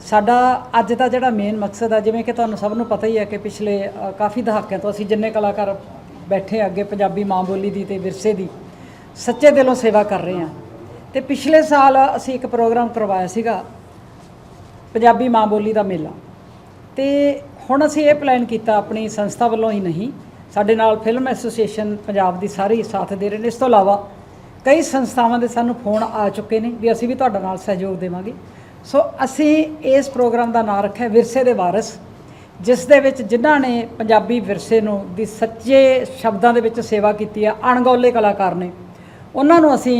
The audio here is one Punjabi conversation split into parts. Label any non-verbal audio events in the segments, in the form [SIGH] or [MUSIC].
ਸਾਡਾ ਅੱਜ ਦਾ ਜਿਹੜਾ ਮੇਨ ਮਕਸਦ ਆ ਜਿਵੇਂ ਕਿ ਤੁਹਾਨੂੰ ਸਭ ਨੂੰ ਪਤਾ ਹੀ ਹੈ ਕਿ ਪਿਛਲੇ ਅ, ਕਾਫੀ ਦਹਾਕਿਆਂ ਤੋਂ ਅਸੀਂ ਜਿੰਨੇ ਕਲਾਕਾਰ ਬੈਠੇ ਅੱਗੇ ਪੰਜਾਬੀ ਮਾਂ ਬੋਲੀ ਦੀ ਤੇ ਵਿਰਸੇ ਦੀ ਸੱਚੇ ਦਿਲੋਂ ਸੇਵਾ ਕਰ ਰਹੇ ਹਾਂ ਤੇ ਪਿਛਲੇ ਸਾਲ ਅਸੀਂ ਇੱਕ ਪ੍ਰੋਗਰਾਮ ਕਰਵਾਇਆ ਸੀਗਾ ਪੰਜਾਬੀ ਮਾਂ ਬੋਲੀ ਦਾ ਮੇਲਾ। ਤੇ ਹੁਣ ਅਸੀਂ ਇਹ ਪਲਾਨ ਕੀਤਾ ਆਪਣੀ ਸੰਸਥਾ ਵੱਲੋਂ ਹੀ ਨਹੀਂ ਸਾਡੇ ਨਾਲ ਫਿਲਮ ਐਸੋਸੀਏਸ਼ਨ ਪੰਜਾਬ ਦੀ ਸਾਰੀ ਸਾਥ ਦੇ ਰਹੇ ਨੇ। ਇਸ ਤੋਂ ਇਲਾਵਾ ਕਈ ਸੰਸਥਾਵਾਂ ਦੇ ਸਾਨੂੰ ਫੋਨ ਆ ਚੁੱਕੇ ਨੇ ਵੀ ਅਸੀਂ ਵੀ ਤੁਹਾਡੇ ਨਾਲ ਸਹਿਯੋਗ ਦੇਵਾਂਗੇ। ਸੋ ਅਸੀਂ ਇਸ ਪ੍ਰੋਗਰਾਮ ਦਾ ਨਾਮ ਰੱਖਿਆ ਵਿਰਸੇ ਦੇ ਵਾਰਿਸ, ਜਿਸ ਦੇ ਵਿੱਚ ਜਿਨ੍ਹਾਂ ਨੇ ਪੰਜਾਬੀ ਵਿਰਸੇ ਨੂੰ ਦੀ ਸੱਚੇ ਸ਼ਬਦਾਂ ਦੇ ਵਿੱਚ ਸੇਵਾ ਕੀਤੀ ਆ, ਅਣਗੌਲੇ ਕਲਾਕਾਰ ਨੇ। ਉਹਨਾਂ ਨੂੰ ਅਸੀਂ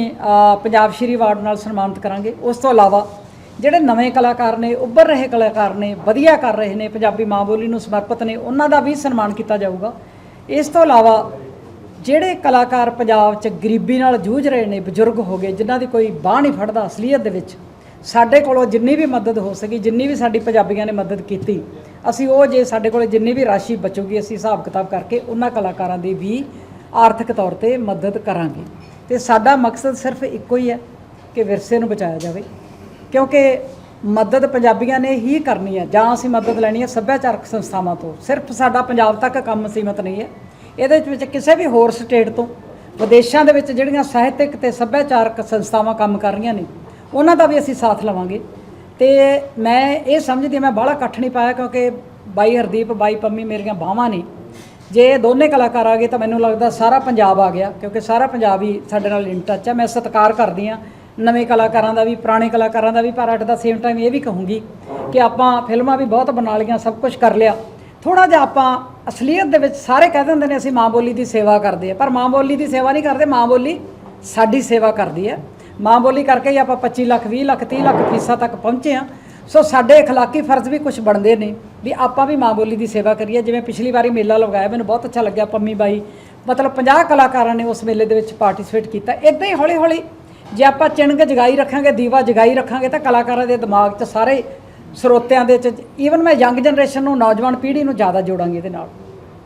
ਪੰਜਾਬ ਸ਼੍ਰੀ ਅਵਾਰਡ ਨਾਲ ਸਨਮਾਨਿਤ ਕਰਾਂਗੇ। ਉਸ ਤੋਂ ਇਲਾਵਾ ਜਿਹੜੇ ਨਵੇਂ ਕਲਾਕਾਰ ਨੇ, ਉੱਭਰ ਰਹੇ ਕਲਾਕਾਰ ਨੇ, ਵਧੀਆ ਕਰ ਰਹੇ ਨੇ, ਪੰਜਾਬੀ ਮਾਂ ਬੋਲੀ ਨੂੰ ਸਮਰਪਿਤ ਨੇ, ਉਹਨਾਂ ਦਾ ਵੀ ਸਨਮਾਨ ਕੀਤਾ ਜਾਊਗਾ। ਇਸ ਤੋਂ ਇਲਾਵਾ ਜਿਹੜੇ ਕਲਾਕਾਰ ਪੰਜਾਬ 'ਚ ਗਰੀਬੀ ਨਾਲ ਜੂਝ ਰਹੇ ਨੇ, ਬਜ਼ੁਰਗ ਹੋ ਗਏ, ਜਿਨ੍ਹਾਂ ਦੀ ਕੋਈ ਬਾਹ ਨਹੀਂ ਫੜਦਾ ਅਸਲੀਅਤ ਦੇ ਵਿੱਚ ਸਾਡੇ ਕੋਲੋਂ ਜਿੰਨੀ ਵੀ ਮਦਦ ਹੋ ਸਕੀ, ਜਿੰਨੀ ਵੀ ਸਾਡੀ ਪੰਜਾਬੀਆਂ ਨੇ ਮਦਦ ਕੀਤੀ, ਅਸੀਂ ਉਹ ਜੇ ਸਾਡੇ ਕੋਲੇ ਜਿੰਨੀ ਵੀ ਰਾਸ਼ੀ ਬਚੂਗੀ, ਅਸੀਂ ਹਿਸਾਬ ਕਿਤਾਬ ਕਰਕੇ ਉਹਨਾਂ ਕਲਾਕਾਰਾਂ ਦੀ ਵੀ ਆਰਥਿਕ ਤੌਰ ਤੇ ਮਦਦ ਕਰਾਂਗੇ। ਤੇ ਸਾਡਾ ਮਕਸਦ ਸਿਰਫ ਇੱਕੋ ਹੀ ਹੈ ਕਿ ਵਿਰਸੇ ਨੂੰ ਬਚਾਇਆ ਜਾਵੇ, ਕਿਉਂਕਿ ਮਦਦ ਪੰਜਾਬੀਆਂ ਨੇ ਹੀ ਕਰਨੀ ਹੈ, ਜਾਂ ਅਸੀਂ ਮਦਦ ਲੈਣੀ ਹੈ ਸੱਭਿਆਚਾਰਕ ਸੰਸਥਾਵਾਂ ਤੋਂ। ਸਿਰਫ ਸਾਡਾ ਪੰਜਾਬ ਤੱਕ ਕੰਮ ਸੀਮਤ ਨਹੀਂ ਹੈ। ਇਹਦੇ ਵਿੱਚ ਕਿਸੇ ਵੀ ਹੋਰ ਸਟੇਟ ਤੋਂ, ਵਿਦੇਸ਼ਾਂ ਦੇ ਵਿੱਚ ਜਿਹੜੀਆਂ ਸਾਹਿਤਿਕ ਤੇ ਸੱਭਿਆਚਾਰਕ ਸੰਸਥਾਵਾਂ ਕੰਮ ਕਰ ਰਹੀਆਂ ਨੇ ਉਹਨਾਂ ਦਾ ਵੀ ਅਸੀਂ ਸਾਥ ਲਵਾਂਗੇ। ਤੇ ਮੈਂ ਇਹ ਸਮਝਦੀ ਹਾਂ, ਮੈਂ ਬਾਹਲਾ ਇਕੱਠ ਨਹੀਂ ਪਾਇਆ ਕਿਉਂਕਿ ਬਾਈ ਹਰਦੀਪ, ਬਾਈ ਪੰਮੀ ਮੇਰੀਆਂ ਬਾਹਾਂ ਨੇ। ਜੇ ਦੋਨੇ ਕਲਾਕਾਰ ਆ ਗਏ ਤਾਂ ਮੈਨੂੰ ਲੱਗਦਾ ਸਾਰਾ ਪੰਜਾਬ ਆ ਗਿਆ, ਕਿਉਂਕਿ ਸਾਰਾ ਪੰਜਾਬ ਹੀ ਸਾਡੇ ਨਾਲ ਇਨ ਟੱਚ ਹੈ ਮੈਂ ਸਤਿਕਾਰ ਕਰਦੀ ਹਾਂ, ਨਵੇਂ ਕਲਾਕਾਰਾਂ ਦਾ ਵੀ, ਪੁਰਾਣੇ ਕਲਾਕਾਰਾਂ ਦਾ ਵੀ, ਪਰ ਐਟ ਦਾ ਸੇਮ ਟਾਈਮ ਇਹ ਵੀ ਕਹੂੰਗੀ ਕਿ ਆਪਾਂ ਫਿਲਮਾਂ ਵੀ ਬਹੁਤ ਬਣਾ ਲਈਆਂ, ਸਭ ਕੁਝ ਕਰ ਲਿਆ। ਥੋੜਾ ਜਿਹਾ ਆਪਾਂ ਅਸਲੀਅਤ ਦੇ ਵਿੱਚ ਸਾਰੇ ਕਹਿ ਦਿੰਦੇ ਨੇ ਅਸੀਂ ਮਾਂ ਬੋਲੀ ਦੀ ਸੇਵਾ ਕਰਦੇ ਆ, ਪਰ ਮਾਂ ਬੋਲੀ ਦੀ ਸੇਵਾ ਨਹੀਂ ਕਰਦੇ, ਮਾਂ ਬੋਲੀ ਸਾਡੀ ਸੇਵਾ ਕਰਦੀ ਹੈ। ਮਾਂ ਬੋਲੀ ਕਰਕੇ ਹੀ ਆਪਾਂ 25 ਲੱਖ 20 ਲੱਖ 30 ਲੱਖ ਫੀਸਾਂ ਤੱਕ ਪਹੁੰਚੇ ਆ ਸੋ ਸਾਡੇ اخلاقی ਫਰਜ਼ ਵੀ ਕੁਝ ਬਣਦੇ ਨੇ ਵੀ ਆਪਾਂ ਵੀ ਮਾਂ ਬੋਲੀ ਦੀ ਸੇਵਾ ਕਰੀਏ ਜਿਵੇਂ ਪਿਛਲੀ ਵਾਰੀ ਮੇਲਾ ਲਗਾਇਆ ਮੈਨੂੰ ਬਹੁਤ ਅੱਛਾ ਲੱਗਿਆ ਪੰਮੀ ਬਾਈ ਮਤਲਬ 50 ਕਲਾਕਾਰਾਂ ਨੇ ਉਸ ਮੇਲੇ ਦੇ ਵਿੱਚ ਪਾਰਟਿਸਿਪੇਟ ਕੀਤਾ ਇਦਾਂ ਹੀ ਹੌਲੀ ਹੌਲੀ ਜੇ ਆਪਾਂ ਚਿਣਗ ਜਗਾਈ ਰੱਖਾਂਗੇ ਦੀਵਾ ਜਗਾਈ ਰੱਖਾਂਗੇ ਤਾਂ ਕਲਾਕਾਰਾਂ ਦੇ ਦਿਮਾਗ 'ਚ ਸਾਰੇ ਸਰੋਤਿਆਂ ਦੇ 'ਚ ਈਵਨ ਮੈਂ ਯੰਗ ਜਨਰੇਸ਼ਨ ਨੂੰ ਨੌਜਵਾਨ ਪੀੜ੍ਹੀ ਨੂੰ ਜ਼ਿਆਦਾ ਜੋੜਾਂਗੇ ਇਹਦੇ ਨਾਲ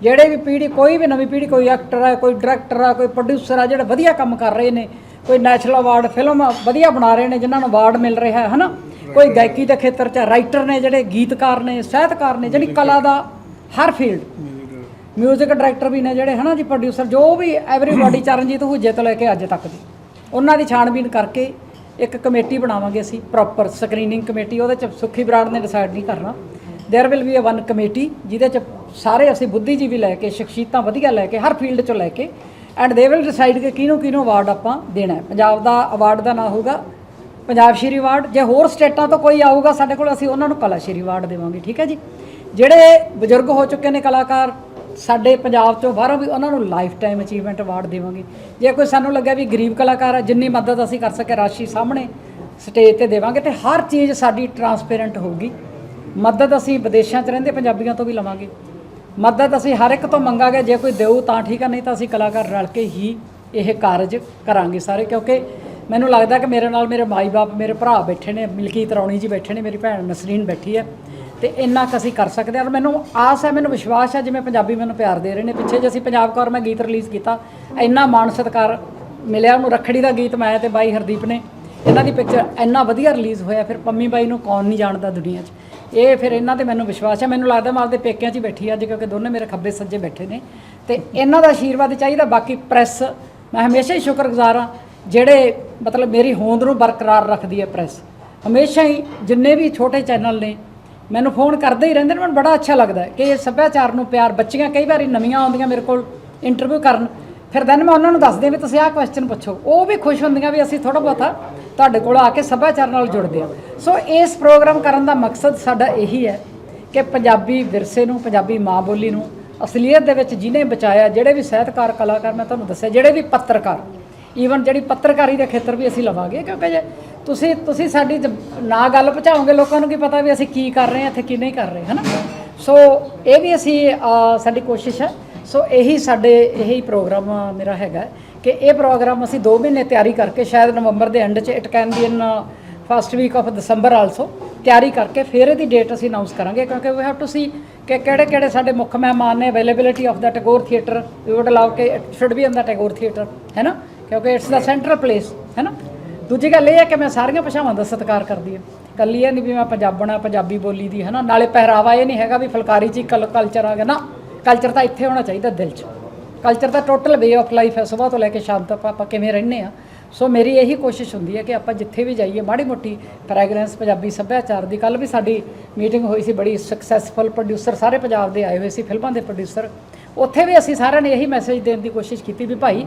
ਜਿਹੜੇ ਵੀ ਪੀੜ੍ਹੀ ਕੋਈ ਵੀ ਨਵੀਂ ਪੀੜ੍ਹੀ ਕੋਈ ਐਕਟਰ ਹੈ ਕੋਈ ਡਾਇਰੈਕਟਰ ਹੈ ਕੋਈ ਪ੍ਰੋਡਿਊਸਰ ਹੈ ਜਿਹੜੇ ਵਧੀਆ ਕੰਮ ਕਰ ਰਹੇ ਨੇ ਕੋਈ ਨੈਸ਼ਨਲ ਅਵਾਰਡ ਫਿਲਮ ਵਧੀਆ ਬਣਾ ਰਹੇ ਨੇ ਜਿਨ੍ਹਾਂ ਨੂੰ ਅਵਾਰਡ ਮਿਲ ਰਿਹਾ ਹੈ ਹਨਾ ਕੋਈ ਗਾਇਕੀ ਦੇ ਖੇਤਰ 'ਚ ਰਾਈਟਰ ਨੇ ਜਿਹੜੇ ਗੀਤਕਾਰ ਨੇ ਸਾਹਿਤਕਾਰ ਨੇ ਜਿਹੜੀ ਕਲਾ ਦਾ ਹਰ ਫੀਲਡ ਮਿਊਜ਼ਿਕ ਡਾਇਰੈਕਟਰ ਵੀ ਨੇ ਜਿਹੜੇ ਹਨਾ ਜੀ ਪ੍ਰੋਡਿਊਸਰ ਜੋ ਵੀ ਐਵਰੀਬਾਡੀ [CLEARS THROAT] ਚਰਨਜੀਤ ਹੁਜੇ ਤੋਂ ਲੈ ਕੇ ਅੱਜ ਤੱਕ ਦੀ ਉਹਨਾਂ ਦੀ ਛਾਣਬੀਨ ਕਰਕੇ ਇੱਕ ਕਮੇਟੀ ਬਣਾਵਾਂਗੇ ਅਸੀਂ ਪ੍ਰੋਪਰ ਸਕਰੀਨਿੰਗ ਕਮੇਟੀ ਉਹਦੇ ਚ ਸੁਖੀ ਬਰਾੜ ਨੇ ਡਿਸਾਈਡ ਨਹੀਂ ਕਰਨਾ there will be a one committee ਜਿਹਦੇ ਚ ਸਾਰੇ ਅਸੀਂ ਬੁੱਧੀਜੀਵੀ ਲੈ ਕੇ ਸ਼ਖਸੀਅਤਾਂ ਵਧੀਆ ਲੈ ਕੇ ਹਰ ਫੀਲਡ ਚੋਂ ਲੈ ਕੇ ਐਂਡ ਦੇ ਵਿਲ ਡਿਸਾਈਡ ਕਿ ਕਿਹਨੂੰ ਕਿਹਨੂੰ ਅਵਾਰਡ ਆਪਾਂ ਦੇਣਾ ਹੈ। ਪੰਜਾਬ ਦਾ ਅਵਾਰਡ ਦਾ ਨਾਂ ਹੋਊਗਾ ਪੰਜਾਬ ਸ਼੍ਰੀ ਅਵਾਰਡ ਜੇ ਹੋਰ ਸਟੇਟਾਂ ਤੋਂ ਕੋਈ ਆਊਗਾ ਸਾਡੇ ਕੋਲ, ਅਸੀਂ ਉਹਨਾਂ ਨੂੰ ਕਲਾ ਸ਼੍ਰੀ ਅਵਾਰਡ ਦੇਵਾਂਗੇ, ਠੀਕ ਹੈ ਜੀ? ਜਿਹੜੇ ਬਜ਼ੁਰਗ ਹੋ ਚੁੱਕੇ ਨੇ ਕਲਾਕਾਰ, ਸਾਡੇ ਪੰਜਾਬ ਚੋਂ ਬਾਹਰੋਂ ਵੀ ਉਹਨਾਂ ਨੂੰ ਲਾਈਫ ਟਾਈਮ ਅਚੀਵਮੈਂਟ ਅਵਾਰਡ ਦੇਵਾਂਗੇ। ਜੇ ਕੋਈ ਸਾਨੂੰ ਲੱਗਿਆ ਵੀ ਗਰੀਬ ਕਲਾਕਾਰ ਹੈ ਜਿੰਨੀ ਮਦਦ ਅਸੀਂ ਕਰ ਸਕੇ ਰਾਸ਼ੀ ਸਾਹਮਣੇ ਸਟੇਜ ਤੇ ਦੇਵਾਂਗੇ, ਤੇ ਹਰ ਚੀਜ਼ ਸਾਡੀ ਟਰਾਂਸਪੇਰੈਂਟ ਹੋਊਗੀ। ਮਦਦ ਅਸੀਂ ਵਿਦੇਸ਼ਾਂ 'ਚ ਰਹਿੰਦੇ, ਪੰਜਾਬੀਆਂ ਤੋਂ ਵੀ ਲਵਾਂਗੇ। ਮਦਦ ਅਸੀਂ ਹਰ ਇੱਕ ਤੋਂ ਮੰਗਾਂਗੇ, ਜੇ ਕੋਈ ਦੇਊ ਤਾਂ ਠੀਕ ਆ, ਨਹੀਂ ਤਾਂ ਅਸੀਂ ਕਲਾਕਾਰ ਰਲ ਕੇ ਹੀ ਇਹ ਕਾਰਜ ਕਰਾਂਗੇ ਸਾਰੇ, ਕਿਉਂਕਿ ਮੈਨੂੰ ਲੱਗਦਾ ਕਿ ਮੇਰੇ ਨਾਲ ਮੇਰੇ ਮਾਈ-ਬਾਪ ਮੇਰੇ ਭਰਾ ਬੈਠੇ ਨੇ, ਮਿਲਕੀਤ ਰੌਣੀ ਜੀ ਬੈਠੇ ਨੇ, ਮੇਰੀ ਭੈਣ ਨਸਰੀਨ ਬੈਠੀ ਹੈ, ਤੇ ਇੰਨਾ ਕੁ ਅਸੀਂ ਕਰ ਸਕਦੇ ਹਾਂ। ਔਰ ਮੈਨੂੰ ਆਸ ਹੈ, ਮੈਨੂੰ ਵਿਸ਼ਵਾਸ ਹੈ, ਜਿਵੇਂ ਪੰਜਾਬੀ ਮੈਨੂੰ ਪਿਆਰ ਦੇ ਰਹੇ ਨੇ। ਪਿੱਛੇ ਜੇ ਅਸੀਂ ਪੰਜਾਬ ਕੌਰ ਮੈਂ ਗੀਤ ਰਿਲੀਜ਼ ਕੀਤਾ, ਇੰਨਾ ਮਾਣ ਸਤਿਕਾਰ ਮਿਲਿਆ, ਉਹਨੂੰ ਰੱਖੜੀ ਦਾ ਗੀਤ ਮਾਇਆ ਤੇ ਬਾਈ ਹਰਦੀਪ ਨੇ, ਇਹਨਾਂ ਦੀ ਪਿਕਚਰ ਇੰਨਾ ਵਧੀਆ ਰਿਲੀਜ਼ ਹੋਇਆ, ਫਿਰ ਪੰਮੀ ਬਾਈ ਨੂੰ ਕੌਣ ਨਹੀਂ ਜਾਣਦਾ ਦੁਨੀਆ 'ਚ। ਇਹ ਫਿਰ ਇਹਨਾਂ ਤੇ ਮੈਨੂੰ ਵਿਸ਼ਵਾਸ ਹੈ। ਮੈਨੂੰ ਲੱਗਦਾ ਮੈਂ ਆਪਦੇ ਪੇਕਿਆਂ 'ਚ ਹੀ ਬੈਠੀ ਹਾਂ। ਅੱਜ ਕਿਉਂਕਿ ਦੋਨੇ ਮੇਰੇ ਖੱਬੇ ਸੱਜੇ ਬੈਠੇ ਨੇ। ਤੇ ਇਹਨਾਂ ਦਾ ਆਸ਼ੀਰਵਾਦ ਚਾਹੀਦਾ। ਬਾਕੀ ਪ੍ਰੈਸ, ਮੈਂ ਹਮੇਸ਼ਾ ਹੀ ਸ਼ੁਕਰਗੁਜ਼ਾਰ ਹਾਂ, ਜਿਹੜੇ ਮਤਲਬ ਮੇਰੀ ਹੋਂਦ ਨੂੰ ਬਰਕਰਾਰ ਰੱਖਦੀ ਹੈ ਪ੍ਰੈਸ। ਹਮੇਸ਼ਾ ਹੀ ਜਿੰਨੇ ਵੀ ਛੋਟੇ ਚੈਨਲ ਨੇ, ਮੈਨੂੰ ਫੋਨ ਕਰਦੇ ਹੀ ਰਹਿੰਦੇ ਨੇ। ਮੈਨੂੰ ਬੜਾ ਅੱਛਾ ਲੱਗਦਾ ਕਿ ਇਹ ਸੱਭਿਆਚਾਰ ਨੂੰ ਪਿਆਰ, ਬੱਚੀਆਂ ਕਈ ਵਾਰੀ ਨਵੀਆਂ ਆਉਂਦੀਆਂ ਮੇਰੇ ਕੋਲ ਇੰਟਰਵਿਊ ਕਰਨ। ਫਿਰ ਦੈਨ ਮੈਂ ਉਹਨਾਂ ਨੂੰ ਦੱਸਦੀ ਵੀ ਤੁਸੀਂ ਆਹ ਕੁਐਸਚਨ ਪੁੱਛੋ। ਉਹ ਵੀ ਖੁਸ਼ ਹੁੰਦੀਆਂ ਵੀ ਅਸੀਂ ਥੋੜਾ ਬਹੁਤਾ ਤੁਹਾਡੇ ਕੋਲ ਆ ਕੇ ਸੱਭਿਆਚਾਰ ਨਾਲ ਜੁੜਦੇ ਹਾਂ। ਸੋ ਇਸ ਪ੍ਰੋਗਰਾਮ ਕਰਨ ਦਾ ਮਕਸਦ ਸਾਡਾ ਇਹੀ ਹੈ ਕਿ ਪੰਜਾਬੀ ਵਿਰਸੇ ਨੂੰ, ਪੰਜਾਬੀ ਮਾਂ ਬੋਲੀ ਨੂੰ, ਅਸਲੀਅਤ ਦੇ ਵਿੱਚ ਜਿਹਨੇ ਬਚਾਇਆ, ਜਿਹੜੇ ਵੀ ਸਾਹਿਤਕਾਰ ਕਲਾਕਾਰ, ਮੈਂ ਤੁਹਾਨੂੰ ਦੱਸਿਆ, ਜਿਹੜੇ ਵੀ ਪੱਤਰਕਾਰ ਈਵਨ ਜਿਹੜੀ ਪੱਤਰਕਾਰੀ ਦੇ ਖੇਤਰ ਵੀ ਅਸੀਂ ਲਵਾਂਗੇ, ਕਿਉਂਕਿ ਜੇ ਤੁਸੀਂ ਤੁਸੀਂ ਸਾਡੀ ਜ- ਨਾ ਗੱਲ ਪਹੁੰਚਾਓਗੇ, ਲੋਕਾਂ ਨੂੰ ਕੀ ਪਤਾ ਵੀ ਅਸੀਂ ਕੀ ਕਰ ਰਹੇ ਹਾਂ, ਇੱਥੇ ਕੀ ਨਹੀਂ ਕਰ ਰਹੇ ਹਨਾ? ਸੋ ਇਹ ਵੀ ਅਸੀਂ ਸਾਡੀ ਕੋਸ਼ਿਸ਼ ਹੈ ਸੋ ਇਹੀ ਸਾਡੇ, ਇਹੀ ਪ੍ਰੋਗਰਾਮ ਮੇਰਾ ਹੈਗਾ ਕਿ ਇਹ ਪ੍ਰੋਗਰਾਮ ਅਸੀਂ 2 ਮਹੀਨੇ ਤਿਆਰੀ ਕਰਕੇ ਸ਼ਾਇਦ ਨਵੰਬਰ ਦੇ ਐਂਡ 'ਚ it can be in first week of December also ਤਿਆਰੀ ਕਰਕੇ ਫਿਰ ਇਹਦੀ ਡੇਟ ਅਸੀਂ ਅਨਾਉਂਸ ਕਰਾਂਗੇ ਕਿਉਂਕਿ ਵੀ ਹੈਵ ਟੂ ਸੀ ਕਿ ਕਿਹੜੇ ਕਿਹੜੇ ਸਾਡੇ ਮੁੱਖ ਮਹਿਮਾਨ ਨੇ availability of the Tagore theatre we would allow ਕਿ it should be in the Tagore theatre ਹੈ ਨਾ? ਕਿਉਂਕਿ ਇਟਸ ਦਾ ਸੈਂਟਰਲ ਪਲੇਸ ਹੈ ਨਾ? ਦੂਜੀ ਗੱਲ ਇਹ ਹੈ ਕਿ ਮੈਂ ਸਾਰੀਆਂ ਭਾਸ਼ਾਵਾਂ ਦਾ ਸਤਿਕਾਰ ਕਰਦੀ ਹਾਂ। ਕੱਲੀ ਇਹ ਨਹੀਂ ਵੀ ਮੈਂ ਪੰਜਾਬਣਾ ਪੰਜਾਬੀ ਬੋਲੀ ਦੀ, ਹੈ ਨਾ? ਨਾਲੇ ਪਹਿਰਾਵਾ ਇਹ ਨਹੀਂ ਹੈਗਾ ਵੀ ਫੁਲਕਾਰੀ 'ਚ ਹੀ ਕਲਚਰ ਆ ਗਿਆ। ਨਾ। ਕਲਚਰ ਤਾਂ ਇੱਥੇ ਹੋਣਾ ਚਾਹੀਦਾ ਦਿਲ 'ਚ। ਕਲਚਰ ਦਾ ਟੋਟਲ ਵੇ ਆਫ ਲਾਈਫ ਹੈ, ਸਵੇਰ ਤੋਂ ਲੈ ਕੇ ਸ਼ਾਮ ਤੱਕ ਆਪਾਂ ਕਿਵੇਂ ਰਹਿੰਦੇ ਆ ਸੋ ਮੇਰੀ ਇਹੀ ਕੋਸ਼ਿਸ਼ ਹੁੰਦੀ ਹੈ ਕਿ ਆਪਾਂ ਜਿੱਥੇ ਵੀ ਜਾਈਏ, ਮਾੜੀ ਮੋਟੀ ਫ੍ਰੈਗਰੈਂਸ ਪੰਜਾਬੀ ਸੱਭਿਆਚਾਰ ਦੀ ਕੱਲ ਵੀ ਸਾਡੀ ਮੀਟਿੰਗ ਹੋਈ ਸੀ ਬੜੀ ਸਕਸੈਸਫੁਲ ਪ੍ਰੋਡਿਊਸਰ ਸਾਰੇ ਪੰਜਾਬ ਦੇ ਆਏ ਹੋਏ ਸੀ, ਫਿਲਮਾਂ ਦੇ ਪ੍ਰੋਡਿਊਸਰ ਉੱਥੇ ਵੀ ਅਸੀਂ ਸਾਰਿਆਂ ਨੇ ਇਹੀ ਮੈਸੇਜ ਦੇਣ ਦੀ ਕੋਸ਼ਿਸ਼ ਕੀਤੀ ਵੀ ਭਾਈ,